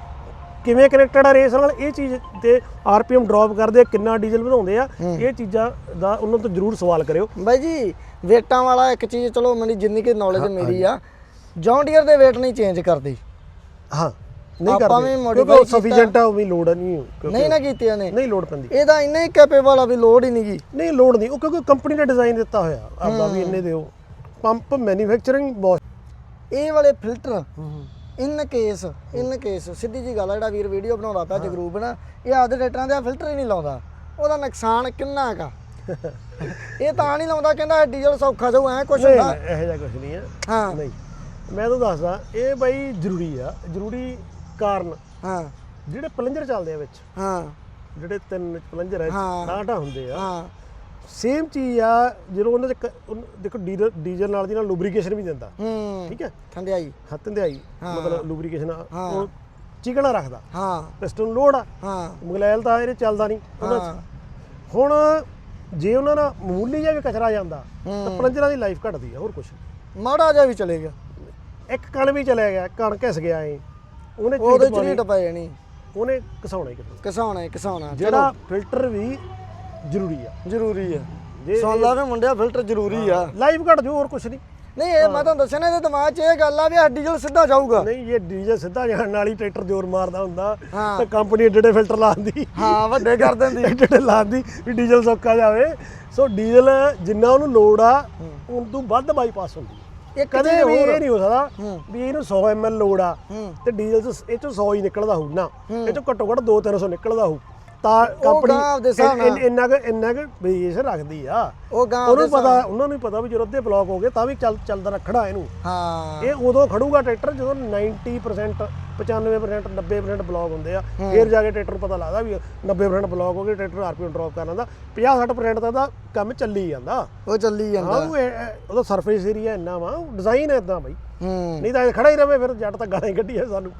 ਕਿਵੇਂ ਕਨੈਕਟਡ ਆ ਰੇਸ ਨਾਲ? ਇਹ ਚੀਜ਼ ਤੇ ਆਰਪੀਐਮ ਡ੍ਰੌਪ ਕਰਦੇ ਆ ਕਿੰਨਾ ਡੀਜ਼ਲ ਵਧਾਉਂਦੇ ਆ ਇਹ ਚੀਜ਼ਾਂ ਦਾ ਉਹਨਾਂ ਤੋਂ ਜਰੂਰ ਸਵਾਲ ਕਰਿਓ। ਬਾਈ ਜੀ ਵੇਟਾਂ ਵਾਲਾ ਇੱਕ ਚੀਜ਼ ਚਲੋ ਮੇਰੀ ਜਿੰਨੀ ਕਿ ਨੌਲੇਜ ਮੇਰੀ ਆ ਜੌਨ ਡੀਅਰ ਦੇ ਵੇਟ ਨਹੀਂ ਚੇਂਜ ਕਰਦੀ। ਹਾਂ ਨਹੀਂ ਆਪਾਂ ਕਰਦੇ ਵੀ ਕਿਉਂਕਿ ਉਹ ਸਫੀਸ਼ੀਐਂਟ ਆ ਉਹ ਵੀ ਲੋੜ ਨਹੀਂ ਕਿਉਂਕਿ ਨਹੀਂ ਨਾ ਕੀਤੀ ਉਹਨੇ। ਨਹੀਂ ਲੋੜ ਪੈਂਦੀ। ਇਹਦਾ ਇੰਨਾ ਹੀ ਕੈਪੇਬਲ ਆ ਵੀ ਲੋਡ ਹੀ ਨਹੀਂਗੀ ਨਹੀਂ ਲੋੜ ਨਹੀਂ ਉਹ ਕਿਉਂਕਿ ਕੰਪਨੀ ਨੇ ਡਿਜ਼ਾਈਨ ਦਿੱਤਾ ਹੋਇਆ ਆਪਦਾ ਵੀ ਇੰਨੇ ਦਿਓ। ਪੰਪ ਮੈਨੂਫੈਕਚਰਿੰਗ ਬਹੁਤ ਇਹ ਵਾਲੇ filter in case in case ਸਿੱਧੀ ਜੀ ਗੱਲ ਆ ਜਿਹੜਾ ਵੀਰ ਵੀਡੀਓ ਬਣਾਉਂਦਾ ਪਿਆ ਜਗਰੂਪ ਨਾ ਇਹ ਆਦੇ ਟਰੈਕਟਰਾਂ ਦਾ ਫਿਲਟਰ ਹੀ ਨਹੀਂ ਲਾਉਂਦਾ। ਉਹਦਾ ਨੁਕਸਾਨ ਕਿੰਨਾ ਹੈਗਾ ਇਹ ਤਾਂ ਨਹੀਂ ਲਾਉਂਦਾ ਕਹਿੰਦਾ ਡੀਜ਼ਲ ਸੌਖਾ ਜਾਊ ਐ ਕੁਛ ਹੁੰਦਾ। ਇਹੋ ਜਿਹਾ ਕੁਝ ਨਹੀਂ ਹੈ ਹਾਂ। ਨਹੀਂ। ਮੈਂ ਤੁਹਾਨੂੰ ਦੱਸਦਾ ਇਹ ਬਾਈ ਜ਼ਰੂਰੀ ਆ ਜ਼ਰੂਰੀ ਕਾਰਨ। ਹਾਂ। ਜਿਹੜੇ ਪਲੰਜਰ ਚੱਲਦੇ ਆ ਵਿੱਚ ਹਾਂ। ਜਿਹੜੇ ਤਿੰਨ ਪਲੰਜਰ ਹਾਂ। ਟਾਟਾ ਹੁੰਦੇ ਆ ਹਾਂ। ਸੇਮ ਚੀਜ਼ ਆ ਜਦੋਂ ਉਹਨਾਂ ਦੇ ਕ- ਦੇਖੋ ਡੀਜ਼ਲ ਡੀਜ਼ਲ ਨਾਲ ਦੀ ਨਾਲ ਲੂਬਰੀਕੇਸ਼ਨ ਵੀ ਦਿੰਦਾ। ਹੂੰ ਠੀਕ ਹੈ? ਠੰਡਿਆਈ। ਹਾਂ। ਮਤਲਬ ਲੂਬਰੀਕੇਸ਼ਨ ਹਾਂ। ਉਹ ਚਿਕਣਾ ਰੱਖਦਾ। ਹਾਂ। ਪਿਸਟਨ ਲੋਡ ਆ। ਹਾਂ। ਮੁਗਲੈਲ ਤਾਂ ਇਹਦੇ ਚੱਲਦਾ ਨਹੀਂ ਉਹਨਾਂ 'ਚ। ਹਾਂ। ਹੁਣ ਜੇ ਉਹਨਾਂ ਦਾ ਮਾਮੂਲੀ ਜਿਹਾ ਵੀ ਕਚਰਾ ਜਾਂਦਾ ਤਾਂ ਪਲੰਜਰਾਂ ਦੀ ਲਾਈਫ ਘਟਦੀ ਆ ਹੋਰ ਕੁਝ ਮਾੜਾ ਜਿਹਾ ਵੀ ਚਲੇਗਾ ਇੱਕ ਕਣ ਵੀ ਚਲਿਆ ਗਿਆ ਕਣ ਘਿਸ ਗਿਆ ਏ। ਉਹਨੇ ਉਹਦੇ ਚ ਪੈ ਜਾਣੀ। ਉਹਨੇ ਘਸਾਉਣਾ ਹੀ ਕਿਤੇ ਕਿਸਾਉਣਾ ਹੈ ਕਿਸਾਉਣਾ ਜਿਹੜਾ ਫਿਲਟਰ ਵੀ ਜ਼ਰੂਰੀ ਆ। ਜ਼ਰੂਰੀ ਆ। ਜੇ ਸੁਣ ਲਾ ਵੇ ਮੁੰਡਿਆ ਫਿਲਟਰ ਜ਼ਰੂਰੀ ਆ। ਲਾਈਫ ਘਟ ਜੋ ਹੋਰ ਕੁਝ ਨਹੀਂ। ਨਹੀਂ ਇਹ ਮੈਂ ਤੁਹਾਨੂੰ ਦੱਸਿਆ ਨਾ ਇਹਦੇ ਦਿਮਾਗ 'ਚ ਇਹ ਗੱਲ ਆ ਵੀ ਆਹ ਡੀਜ਼ਲ ਸਿੱਧਾ ਜਾਊਗਾ। ਨਹੀਂ ਇਹ ਡੀਜ਼ਲ ਸਿੱਧਾ ਜਾਣ ਨਾਲ ਹੀ ਟਰੈਕਟਰ ਜ਼ੋਰ ਮਾਰਦਾ ਹੁੰਦਾ। ਤਾਂ ਕੰਪਨੀ ਏਡੇ ਫਿਲਟਰ ਲਾਉਂਦੀ ਹਾਂ ਵੱਡੇ ਕਰ ਦਿੰਦੀ। ਏਡੇ ਲਾਉਂਦੀ ਵੀ ਡੀਜ਼ਲ ਸੌਖਾ ਜਾਵੇ। ਸੋ ਡੀਜ਼ਲ ਜਿੰਨਾ ਉਹਨੂੰ ਲੋੜ ਆ ਉਹ ਤੋਂ ਵੱਧ ਬਾਈਪਾਸ ਹੁੰਦੀ ਹੈ ਇੱਕ ਕਦੇ ਵੀ ਇਹ ਨਹੀਂ ਹੋ ਸਕਦਾ। ਵੀ ਇਹਨੂੰ 100 ml ਲੋੜ ਆ। ਤੇ ਡੀਜ਼ਲ ਇਹ ਚੋਂ 100 ਹੀ ਨਿਕਲਦਾ ਹੋਊ ਨਾ। ਇਹ ਚੋਂ ਘੱਟੋ ਘੱਟ 2-300 ਨਿਕਲਦਾ ਹੋਊ। ਤਾਂ ਕੰਪਨੀ। ਇੰਨ- ਇੰਨਾ ਕੁ ਇੰਨਾ ਕੁ ਵੇਰੀਏਸ਼ਨ ਰੱਖਦੀ ਆ। ਉਹ ਗਾਂ ਉਹਨੂੰ ਪਤਾ ਉਹਨਾਂ ਨੂੰ ਪਤਾ ਵੀ ਜਦੋਂ ਅੱਧੇ ਬਲੌਕ ਹੋ ਗਏ ਤਾਂ ਵੀ ਚੱਲ ਚੱਲਦਾ ਰੱਖਣਾ ਇਹਨੂੰ। ਹਾਂ। ਇਹ ਉਦੋਂ ਖੜੂਗਾ ਟਰੈਕਟਰ ਜਦੋਂ 90% 95% 90% ਬਲੌਕ ਹੁੰਦੇ ਆ। ਫਿਰ ਜਾ ਕੇ ਟਰੈਕਟਰ ਨੂੰ ਪਤਾ ਲੱਗਦਾ ਵੀ 90% ਬਲੌਕ ਹੋ ਗਏ ਟਰੈਕਟਰ ਆਰਪੀਐਮ ਡ੍ਰੌਪ ਕਰ ਲੈਂਦਾ 50-60% ਤਾਂ ਇਹਦਾ ਕੰਮ ਚੱਲੀ ਜਾਂਦਾ। ਉਹ ਚੱਲੀ ਹਾਂ ਜਾਂਦਾ ਉਹ ਇਹ- ਇਹ- ਉਹਦਾ ਸਰਫੇਸ ਏਰੀਆ ਇੰਨਾ ਵਾ ਡਿਜ਼ਾਈਨ ਹੈ ਇਦਾਂ ਬਾਈ। ਹੂੰ। ਨਹੀਂ ਤਾਂ ਇਹ ਖੜਾ ਹੀ ਰਵੇ ਫਿਰ ਜੱਟ ਤਾਂ ਗਾਲਾਂ ਹੀ ਕੱਢੀਏ ਸਾਨੂੰ।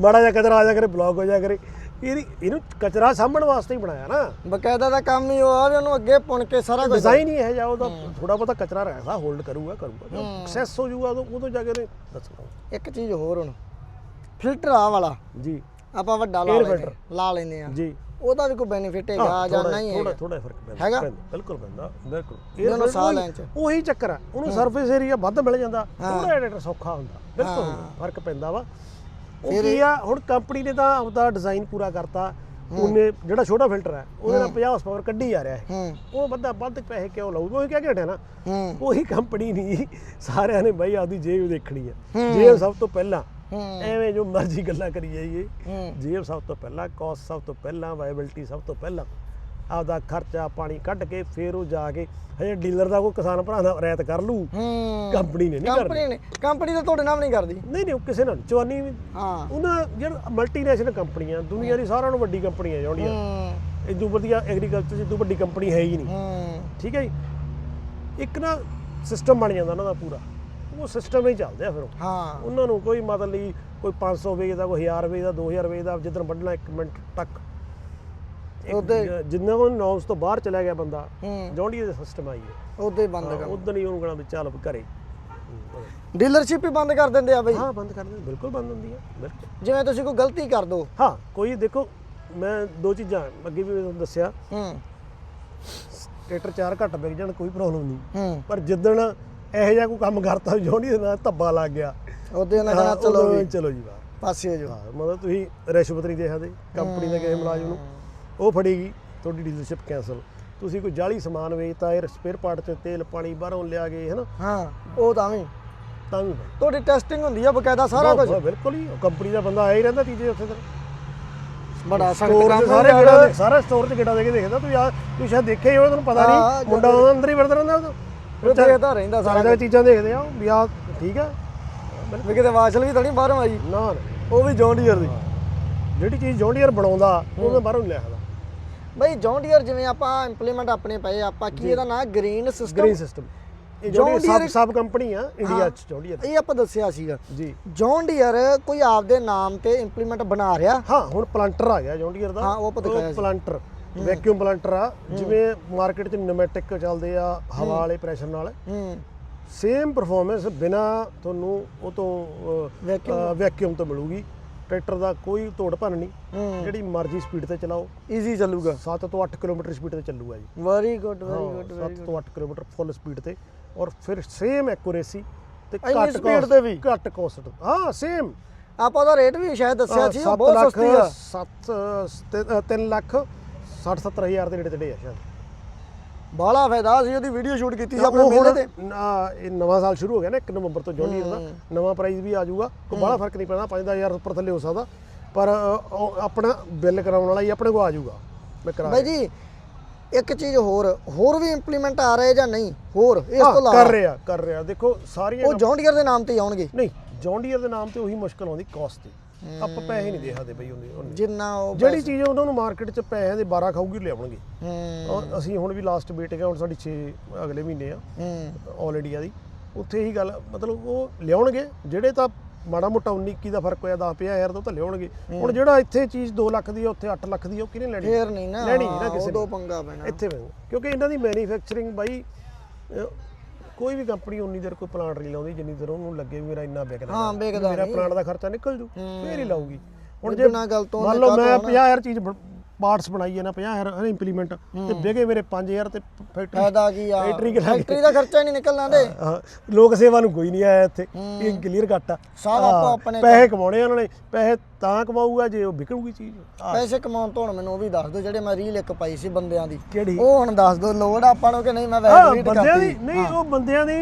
ਮਾੜਾ ਜਿਹਾ ਕਚਰਾ ਆ ਜਾ ਕਰੇ ਬਲੌਕ ਹੋ ਜਾ ਕਰੇ। ਇਹਦੀ ਇਹਨੂੰ ਕਚਰਾ ਸਾਂਭਣ ਵਾਸਤੇ ਹੀ ਬਣਾਇਆ ਨਾ। ਬਕਾਇਦਾ ਦਾ ਕੰਮ ਹੀ ਉਹ ਆ ਵੀ ਉਹਨੂੰ ਅੱਗੇ ਪੁਣ ਕੇ ਸਾਰਾ ਕੁਝ ਡਿਜ਼ਾਈਨ ਹੀ ਇਹ ਜਾ ਉਹਦਾ ਥੋੜਾ ਬਹੁਤਾ ਕਚਰਾ ਰਹਿਦਾ ਹੋਲਡ ਕਰੂਗਾ ਕਰੂਗਾ। ਐਕਸੈਸ ਹੋ। ਜਾਊਗਾ ਉਦੋਂ ਜਾ ਕੇ ਉਹਨੇ ਦੱਸਣਾ ਇੱਕ ਚੀਜ਼ ਹੋਰ ਹੁਣ ਫਿਲਟਰ ਆ ਵਾਲਾ। ਜੀ। ਆਪਾਂ ਵੱਡਾ ਲਾ ਲੈਂਦੇ। ਲਾ ਲੈਂਦੇ ਆ ਜੀ। ਉਹਦਾ ਵੀ ਕੋਈ ਬੈਨੀਫਿਟ ਹੈਗਾ ਜਾਂ ਨਹੀਂ ਥੋੜਾ ਹੈਗਾ। ਥੋੜਾ ਫ਼ਰਕ ਪੈਂਦਾ। ਹੈਗਾ? ਬਿਲਕੁਲ ਪੈਂਦਾ ਬਿਲਕੁਲ। ਫਿਰ ਸਾਹ ਲੈਣ ਚ। ਉਹੀ ਚੱਕਰ ਆ। ਉਹਨੂੰ ਸਰਫੇਸ ਏਰੀਆ ਵੱਧ ਮਿਲ ਜਾਂਦਾ। ਥੋੜਾ ਐਡੀਟਰ ਸੌਖਾ ਹੁੰਦਾ। ਬਿਲਕੁਲ ਫ਼ਰਕ ਪੈਂਦਾ ਵਾ। ਉਹ ਕੀ ਆ ਹੁਣ ਕੰਪਨੀ ਨੇ ਤਾਂ ਆਪਦਾ ਡਿਜ਼ਾਈਨ ਪੂਰਾ ਕਰਤਾ। ਉਹਨੇ ਜਿਹੜਾ ਛੋਟਾ ਫਿਲਟਰ ਹੈ ਉਹਦੇ ਨਾਲ 50 ਹਾਰਸ ਪਾਵਰ ਕੱਢੀ ਜਾ ਰਿਹਾ ਹੈ। ਉਹ ਬੰਦਾ ਵੱਧ ਪੈਸੇ ਕਿਉਂ ਲਾਊਗਾ ਉਹ ਕਹਿ ਕੇ ਹਟਿਆ ਨਾ। ਉਹੀ ਕੰਪਨੀ ਨਹੀਂ ਸਾਰਿਆਂ ਨੇ ਬਈ ਆਪਦੀ ਜੇਬ ਦੇਖਣੀ ਹੈ। ਜੇਬ ਸਭ ਤੋਂ ਪਹਿਲਾਂ। ਐਵੇਂ ਜੋ ਮਰਜ਼ੀ ਗੱਲਾਂ ਕਰੀ ਜਾਈਏ। ਜੇਬ ਸਭ ਤੋਂ ਪਹਿਲਾਂ ਕਾਸਟ ਸਭ ਤੋਂ ਪਹਿਲਾਂ ਵਾਇਬਿਲਟੀ ਸਭ ਤੋਂ ਪਹਿਲਾਂ। ਆਪਦਾ ਖਰਚਾ ਪਾਣੀ ਕੱਢ ਕੇ ਫਿਰ ਉਹ ਜਾ ਕੇ ਹਜੇ ਡੀਲਰ ਦਾ ਕੋਈ ਕਿਸਾਨ ਭਰਾ ਦਾ ਰਿਆਇਤ ਕਰ ਲੂ ਕੰਪਨੀ ਨੇ ਨਹੀਂ ਕਰਨੀ ਕੰਪਨੀ ਨੇ। ਕੰਪਨੀ ਤਾਂ ਤੁਹਾਡੇ ਨਾਲ ਨਹੀਂ ਕਰਦੀ। ਨਹੀਂ ਨਹੀਂ ਉਹ ਕਿਸੇ ਨਾਲ ਚਵਾਨੀ ਹਾਂ। ਉਹਨਾਂ ਜਿਹੜਾ ਮਲਟੀਨੈਸ਼ਨਲ ਕੰਪਨੀਆਂ ਦੁਨੀਆ ਦੀ ਸਾਰਿਆਂ ਨੂੰ ਵੱਡੀ ਕੰਪਨੀਆਂ ਹੂੰ। ਇਦੋਂ ਵਧੀਆ ਐਗਰੀਕਲਚਰ ਚ ਇਦੋਂ ਵੱਡੀ ਕੰਪਨੀ ਹੈ ਹੀ ਨਹੀਂ। ਠੀਕ ਹੈ ਜੀ? ਇੱਕ ਨਾ ਸਿਸਟਮ ਬਣ ਜਾਂਦਾ ਉਹਨਾਂ ਦਾ ਪੂਰਾ। ਉਹ ਸਿਸਟਮ ਹੀ ਚੱਲਦੇ ਆ ਫਿਰ। ਹਾਂ। ਉਹਨਾਂ ਨੂੰ ਕੋਈ ਮਤਲਬ ਨਹੀਂ ਕੋਈ 500 ਵੇਚਦਾ ਕੋਈ 1000 ਵੇਚਦਾ 2000 ਵੇਚਦਾ ਜਿੱਦਣ ਵੱਢਣਾ 1 ਮਿੰਟ ਤੱਕ। ਉਹਦੇ- ਜਿੰਨਾ ਉਹ ਨੌਸ ਤੋਂ ਬਾਹਰ ਚਲਾ ਗਿਆ ਬੰਦਾ ਜੌਂਡੀ ਦਾ ਸਿਸਟਮ ਆਈ ਹੈ ਉਹਦੇ ਬੰਦ ਕਰ। ਉਦੋਂ ਹੀ ਉਹਨੂੰ ਕਹਣਾ ਵੀ ਚੱਲ ਘਰੇ। ਡੀਲਰਸ਼ਿਪ ਹੀ ਬੰਦ ਕਰ ਦਿੰਦੇ ਆ ਬਈ। ਹਾਂ ਬੰਦ ਕਰ ਦੇ ਬਿਲਕੁਲ ਬੰਦ ਹੁੰਦੀ ਹੈ ਬਿਲਕੁਲ। ਜਿਵੇਂ ਤੁਸੀਂ ਕੋਈ ਗਲਤੀ ਕਰ ਦੋ। ਹਾਂ ਕੋਈ ਦੇਖੋ ਮੈਂ ਦੋ ਚੀਜ਼ਾਂ ਅੱਗੇ ਵੀ ਤੁਹਾਨੂੰ ਦੱਸਿਆ। ਹੂੰ। ਟਰੈਕਟਰ ਚਾਰ ਘੱਟ ਵਿਕ ਜਾਣ ਕੋਈ ਪ੍ਰੋਬਲਮ ਨਹੀਂ। ਪਰ ਜਿੱਦਣ ਇਹੋ ਜਿਹਾ ਕੋਈ ਕੰਮ ਕਰਤਾ ਜੌਂਡੀ ਦੇ ਨਾਲ ਧੱਬਾ ਲੱਗ ਗਿਆ। ਉਹਦੇ ਨਾਲ ਕਹਣਾ ਚਲੋ ਚਲੋ ਜੀ ਬਾਹਰ ਪਾਸੇ ਹੋ ਜਾਓ। ਮਤਲਬ ਤੁਸੀਂ ਰਿਸ਼ਵਤ ਨਹੀਂ ਦੇ ਸਕਦੇ ਕੰਪਨੀ ਦੇ ਕਿਸੇ ਮੁਲਾਜ਼ਮ ਨੂੰ। ਉਹ ਫੜੇਗੀ ਤੁਹਾਡੀ ਡੀਲਰਸ਼ਿਪ ਕੈਂਸਲ ਤੁਸੀਂ ਕੋਈ ਜਾਲੀ ਸਮਾਨ ਵੇਚਤਾ ਇਹ ਸਪੇਅਰ ਪਾਰਟ ਤੇ ਤੇਲ ਪਾਣੀ ਬਾਹਰੋਂ ਲਿਆ ਕੇ ਹਨਾ? ਹਾਂ। ਉਹ ਤਾਂ ਵੀ ਤਾਂ ਵੀ। ਤੁਹਾਡੀ ਟੈਸਟਿੰਗ ਹੁੰਦੀ ਆ ਬਕਾਇਦਾ ਸਾਰਾ ਕੁਝ ਬਿਲਕੁਲ ਹੀ ਕੰਪਨੀ ਦਾ ਬੰਦਾ ਆਇਆ ਹੀ ਰਹਿੰਦਾ ਤੀਜੇ ਉੱਥੇ ਤੇ ਬੜਾ ਸਖਤ ਕੰਮ ਸਾਰੇ ਗੇੜਾ ਸਾਰਾ ਸਟੋਰ 'ਚ ਗੇੜਾ ਦੇ ਕੇ ਦੇਖਦਾ। ਤੂੰ ਯਾਰ ਤੂੰ ਸ਼ਾਇਦ ਦੇਖਿਆ ਹੀ ਤੁਹਾਨੂੰ ਪਤਾ ਨਹੀਂ। ਮੁੰਡਾ ਉਹਦੇ ਅੰਦਰ ਹੀ ਵੜਦਾ ਰਹਿੰਦਾ ਉਹ ਦੇਖਦਾ ਰਹਿੰਦਾ ਸਾਰਾ ਚੀਜ਼ਾਂ ਦੇਖਦੇ ਆ ਵੀ ਆ ਠੀਕ ਆ। ਵੀ ਕਿਤੇ ਵਾਸ਼ਲ ਵੀ ਥੋੜੀ ਬਾਹਰੋਂ ਆਈ। ਨਾ ਉਹ ਵੀ ਜੌਨ ਡੀਅਰ ਦੀ ਜਿਹੜੀ ਚੀਜ਼ ਜੌਂਡੀਅਰ ਬਣਾਉਂਦਾ ਉਹ ਮੈਂ ਬਾਹਰੋਂ ਨਹੀਂ ਲਿਆ ਬਈ ਜੌਨ ਡੀਅਰ ਜਿਵੇਂ ਆਪਾਂ ਇੰਪਲੀਮੈਂਟ ਆਪਣੇ ਪਏ ਆਪਾਂ ਕੀ ਇਹਦਾ ਨਾਂ? ਗ੍ਰੀਨ ਸਿਸਟਮ ਗ੍ਰੀਨ ਸਿਸਟਮ ਇਹ ਸਬ Deere- ਸਬ ਕੰਪਨੀ ਆ ਇੰਡੀਆ 'ਚ ਜੌਂਡੀਅਰ ਇਹ ਆਪਾਂ ਦੱਸਿਆ ਸੀਗਾ। ਜੀ। ਜੌਨ ਡੀਅਰ ਕੋਈ ਆਪਦੇ ਨਾਮ ਤੇ ਇੰਪਲੀਮੈਂਟ ਬਣਾ ਰਿਹਾ? ਹਾਂ ਹੁਣ ਪਲਾਂਟਰ ਆ ਗਿਆ ਜੌਂਡੀਅਰ ਦਾ। ਹਾਂ, ਉਹ ਆਪਾਂ ਦਿਖਾਇਆ ਸੀ। ਪਲਾਂਟਰ ਵੈਕਿਊਮ ਪਲਾਂਟਰ ਆ। ਜਿਵੇਂ ਮਾਰਕੀਟ 'ਚ ਨਿਊਮੈਟਿਕ ਚੱਲਦੇ ਆ ਹਵਾ ਵਾਲੇ ਪ੍ਰੈਸ਼ਰ ਨਾਲ। ਹੂੰ। ਸੇਮ ਪਰਫਾਰਮੈਂਸ ਬਿਨਾ ਤੁਹਾਨੂੰ ਉਹ ਤੋਂ? ਵੈਕਿਊਮ ਤੋਂ ਮਿਲੂਗੀ। ਟਰੈਕਟਰ ਦਾ ਕੋਈ ਤੋੜ ਭੰਨ ਨਹੀਂ। ਜਿਹੜੀ ਮਰਜ਼ੀ ਸਪੀਡ ਤੇ ਚਲਾਓ। ਈਜ਼ੀ ਚੱਲੂਗਾ। 7 ਤੋਂ 8 ਕਿਲੋਮੀਟਰ ਸਪੀਡ ਤੇ ਚੱਲੂਗਾ ਜੀ। ਵੈਰੀ ਗੁੱਡ ਵੈਰੀ ਗੁੱਡ ਸੱਤ ਤੋਂ 8 ਕਿਲੋਮੀਟਰ ਫੁੱਲ ਸਪੀਡ ਤੇ। ਔਰ ਫਿਰ ਸੇਮ ਐਕੂਰੇਸੀ ਤੇ ਘੱਟ cost- ਤੇ ਵੀ? ਘੱਟ ਕੋਸਟ ਹਾਂ ਸੇਮ ਆਪਾਂ ਉਹਦਾ ਰੇਟ ਵੀ ਸ਼ਾਇਦ ਦੱਸਿਆ ਸੀ ਬਹੁਤ ਸਸਤੀ ਆ। 7 3 ਲੱਖ 60 70 ਹਜ਼ਾਰ ਦੇ ਨੇੜੇ ਤੇੜੇ ਆ ਸ਼ਾਇਦ। ਬਾਹਲਾ ਫਾਇਦਾ ਸੀ ਉਹਦੀ ਵੀਡੀਓ ਸ਼ੂਟ ਕੀਤੀ ਸੀ ਆਪਣੇ ਮੇਲੇ ਤੇ। ਇਹ ਨਵਾਂ ਸਾਲ ਸ਼ੁਰੂ ਹੋ ਗਿਆ ਨਾ 1 ਨਵੰਬਰ ਤੋਂ ਜੌਂਡੀਅਰ ਦਾ ਨਵਾਂ ਪ੍ਰਾਈਸ ਵੀ ਆ ਜਾਊਗਾ ਕੋਈ ਬੜਾ ਫ਼ਰਕ ਨਹੀਂ ਪੈਣਾ 5000 ਉੱਪਰ ਥੱਲੇ ਹੋ ਸਕਦਾ। ਪਰ ਆਪਣਾ ਬਿੱਲ ਕਰਾਉਣ ਵਾਲਾ ਹੀ ਆਪਣੇ ਕੋਲ ਆ ਜਾਊਗਾ। ਮੈਂ ਕਰਾ ਬਾਈ ਜੀ ਇੱਕ ਚੀਜ਼ ਹੋਰ ਹੋਰ ਵੀ ਇੰਪਲੀਮੈਂਟ ਆ ਰਹੇ ਜਾਂ ਨਹੀਂ? ਹੋਰ ਇਸ ਤੋਂ ਹਾਂ, ਕਰ ਇਲਾਵਾ ਰਿਹਾ ਕਰ ਰਿਹਾ। ਦੇਖੋ ਸਾਰੀਆਂ ਉਹ ਜੌਨ ਡੀਅਰ ਦੇ ਨਾਮ ਤੇ ਆਉਣਗੇ। ਨਹੀਂ ਜੌਂਡੀਅਰ ਦੇ ਨਾਮ ਤੇ ਉਹੀ ਮੁਸ਼ਕਲ ਆਉਂਦੀ ਕਾਸਟ ਦੀ ਆਪਾਂ ਪੈਸੇ ਨਹੀਂ ਦੇ ਸਕਦੇ ਬਈ ਉਹਨੇ। ਜਿੰਨਾ ਉਹ ਜਿਹੜੀ ਚੀਜ਼ ਉਹਨਾਂ ਨੂੰ ਮਾਰਕੀਟ 'ਚ ਪੈਸਿਆਂ ਦੇ 12 ਖਾਊਗੀ ਲਿਆਉਣਗੇ ਹੂੰ। ਔਰ ਅਸੀਂ ਹੁਣ ਵੀ ਲਾਸਟ ਮੀਟਿੰਗ ਆ ਹੁਣ ਸਾਡੀ 6 ਅਗਲੇ ਮਹੀਨੇ ਆ ਹੂੰ। ਆਲ ਇੰਡੀਆ ਦੀ। ਉੱਥੇ ਹੀ ਗੱਲ ਮਤਲਬ ਉਹ ਲਿਆਉਣਗੇ ਜਿਹੜੇ ਤਾਂ ਮਾੜਾ ਮੋਟਾ 19 21 ਦਾ ਫ਼ਰਕ ਹੋਇਆ 10 50 ਹਜ਼ਾਰ ਦਾ ਉਹ ਤਾਂ ਲਿਆਉਣਗੇ। ਹੁਣ ਜਿਹੜਾ ਇੱਥੇ ਚੀਜ਼ 2 ਲੱਖ ਦੀ ਆ ਉੱਥੇ 8 ਲੱਖ ਦੀ ਉਹ ਕਿਹਨੇ ਲੈਣੀ? ਫੇਰ ਨਹੀਂ ਨਾ ਲੈਣੀ ਨਾ ਹਾਂ, ਕਿਸੇ ਉਦੋਂ ਪੰਗਾ ਪੈਣਾ। ਇੱਥੇ ਕਿਉਂਕਿ ਇਹਨਾਂ ਦੀ ਮੈਨੂਫੈਕਚਰਿੰਗ ਬਾਈ ਕੋਈ ਵੀ ਕੰਪਨੀ ਉਨੀ ਦੇਰ ਕੋਈ ਪਲਾਂਟ ਨਹੀਂ ਲਾਉਂਦੀ ਜਿੰਨੀ ਦੇਰ ਉਹਨੂੰ ਲੱਗੇ ਵੀ ਮੇਰਾ ਇੰਨਾ ਵਿਕਦਾ ਹਾਂ। ਵਿਕਦਾ ਮੇਰਾ ਨਹੀਂ। ਪਲਾਂਟ ਦਾ ਖਰਚਾ ਨਿਕਲ ਜੂ ਫੇਰ ਹੀ ਲਾਊਗੀ ਹੁਣ ਜੇ ਬਿਨਾਂ ਗੱਲ ਤੋਂ ਮੰਨ ਉਹਨੇ ਲਓ ਮੈਂ ਕਾਹਤੋਂ 50000 ਚੀਜ਼ ਬ- ਪਾਰਟਸ ਬਣਾਈ ਨਾ 50000 ਹਰ ਇੰਪਲੀਮੈਂਟ ਤੇ ਵਿਗੇ ਮੇਰੇ 5000 ਤੇ ਫੈਕਟਰੀ ਫਾਇਦਾ ਕੀ ਆ? ਫੈਕਟਰੀ ਕਿ। ਲੱਗ ਫੈਕਟਰੀ ਦਾ ਖਰਚਾ ਨਹੀਂ ਨਿਕਲਣਾ ਦੇ ਲੋਕ ਸੇਵਾ ਨੂੰ ਕੋਈ ਨਹੀਂ ਆਇਆ ਇੱਥੇ। ਇਹ ਕਲੀਅਰ ਕੱਟ ਆ। ਸਭ ਆਪੋ ਆਪਣੇ ਪੈਸੇ ਕਮਾਉਣੇ ਉਹਨਾਂ ਨੇ। ਪੈਸੇ ਤਾਂ ਕਮਾਊਗਾ ਜੇ ਉਹ ਵਿਕਣੂਗੀ ਚੀਜ਼। ਪੈਸੇ ਕਮਾਉਣ ਤੋਂ ਮੈਨੂੰ ਉਹ ਵੀ ਦੱਸ ਦਿਓ ਜਿਹੜੇ ਮੈਂ ਰੀਲ ਇੱਕ ਪਾਈ ਸੀ ਬੰਦਿਆਂ ਦੀ। ਕਿਹੜੀ? ਉਹ ਹੁਣ ਦੱਸ ਦਿਓ ਲੋੜ ਆਪਾਂ ਨੂੰ ਕਿ ਨਹੀਂ? ਮੈਂ ਵੈਸੇ ਰੀਡ ਬੰਦਿਆਂ ਦੀ ਕਰਤੀ ਨਹੀਂ ਉਹ ਬੰਦਿਆਂ ਦੀ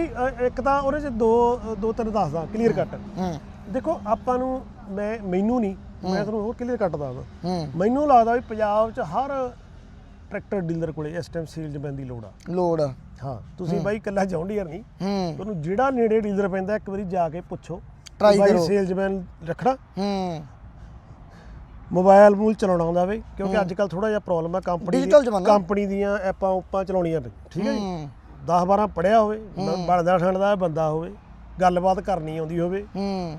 ਇੱਕ ਤਾਂ ਉਹਦੇ ਚ ਦੋ ਦੋ ਤਿੰਨ ਦੱਸਦਾ ਕਲੀਅਰ ਕੱਟ ਹੂੰ। ਦੇਖੋ ਆਪਾਂ ਨੂੰ ਮੈਂ ਮੈਨੂੰ ਨਹੀਂ ਮੈਂ ਤੁਹਾਨੂੰ ਹੋਰ ਕਲੀਅਰ ਕੱਟ ਦੱਸਦਾ ਹੂੰ। ਮੈਨੂੰ ਲੱਗਦਾ ਵੀ ਪੰਜਾਬ 'ਚ ਹਰ ਟਰੈਕਟਰ ਡੀਲਰ ਕੋਲੇ ਇਸ ਟਾਈਮ ਸੇਲਜ਼ਮੈਨ ਦੀ ਲੋੜ ਆ। ਲੋੜ ਆ। ਹਾਂ ਤੁਸੀਂ ਬਾਈ ਇਕੱਲਾ ਜੌਂਡੀਅਰ ਨਹੀਂ। ਤੁਹਾਨੂੰ ਜਿਹੜਾ ਨੇੜੇ ਡੀਲਰ ਪੈਂਦਾ ਇੱਕ ਵਾਰੀ ਜਾ ਕੇ ਪੁੱਛੋ। ਬਾਈ ਕਰੋ। ਸੇਲਜ਼ਮੈਨ ਰੱਖਣਾ। ਹੂੰ। ਮੋਬਾਈਲ ਮੂਲ ਚਲਾਉਣਾ ਆਉਂਦਾ ਵੇ ਕਿਉਂਕਿ ਅੱਜ ਕੱਲ ਥੋੜਾ ਜਿਹਾ ਪ੍ਰੋਬਲਮ ਹੈ ਕੰਪਨੀ। ਕੰਪਨੀ ਦੀਆਂ ਐਪਾਂ ਉਪਾਂ ਚਲਾਉਣੀਆਂ ਠੀਕ ਹੈ ਜੀ? ਹੂੰ। 10 12 ਪੜਿਆ ਹੋਵੇ ਬਣਦਾ ਠੰਡਾ ਬੰਦਾ ਹੋਵੇ ਗੱਲਬਾਤ ਕਰਨੀ ਆਉਂਦੀ ਹੋਵੇ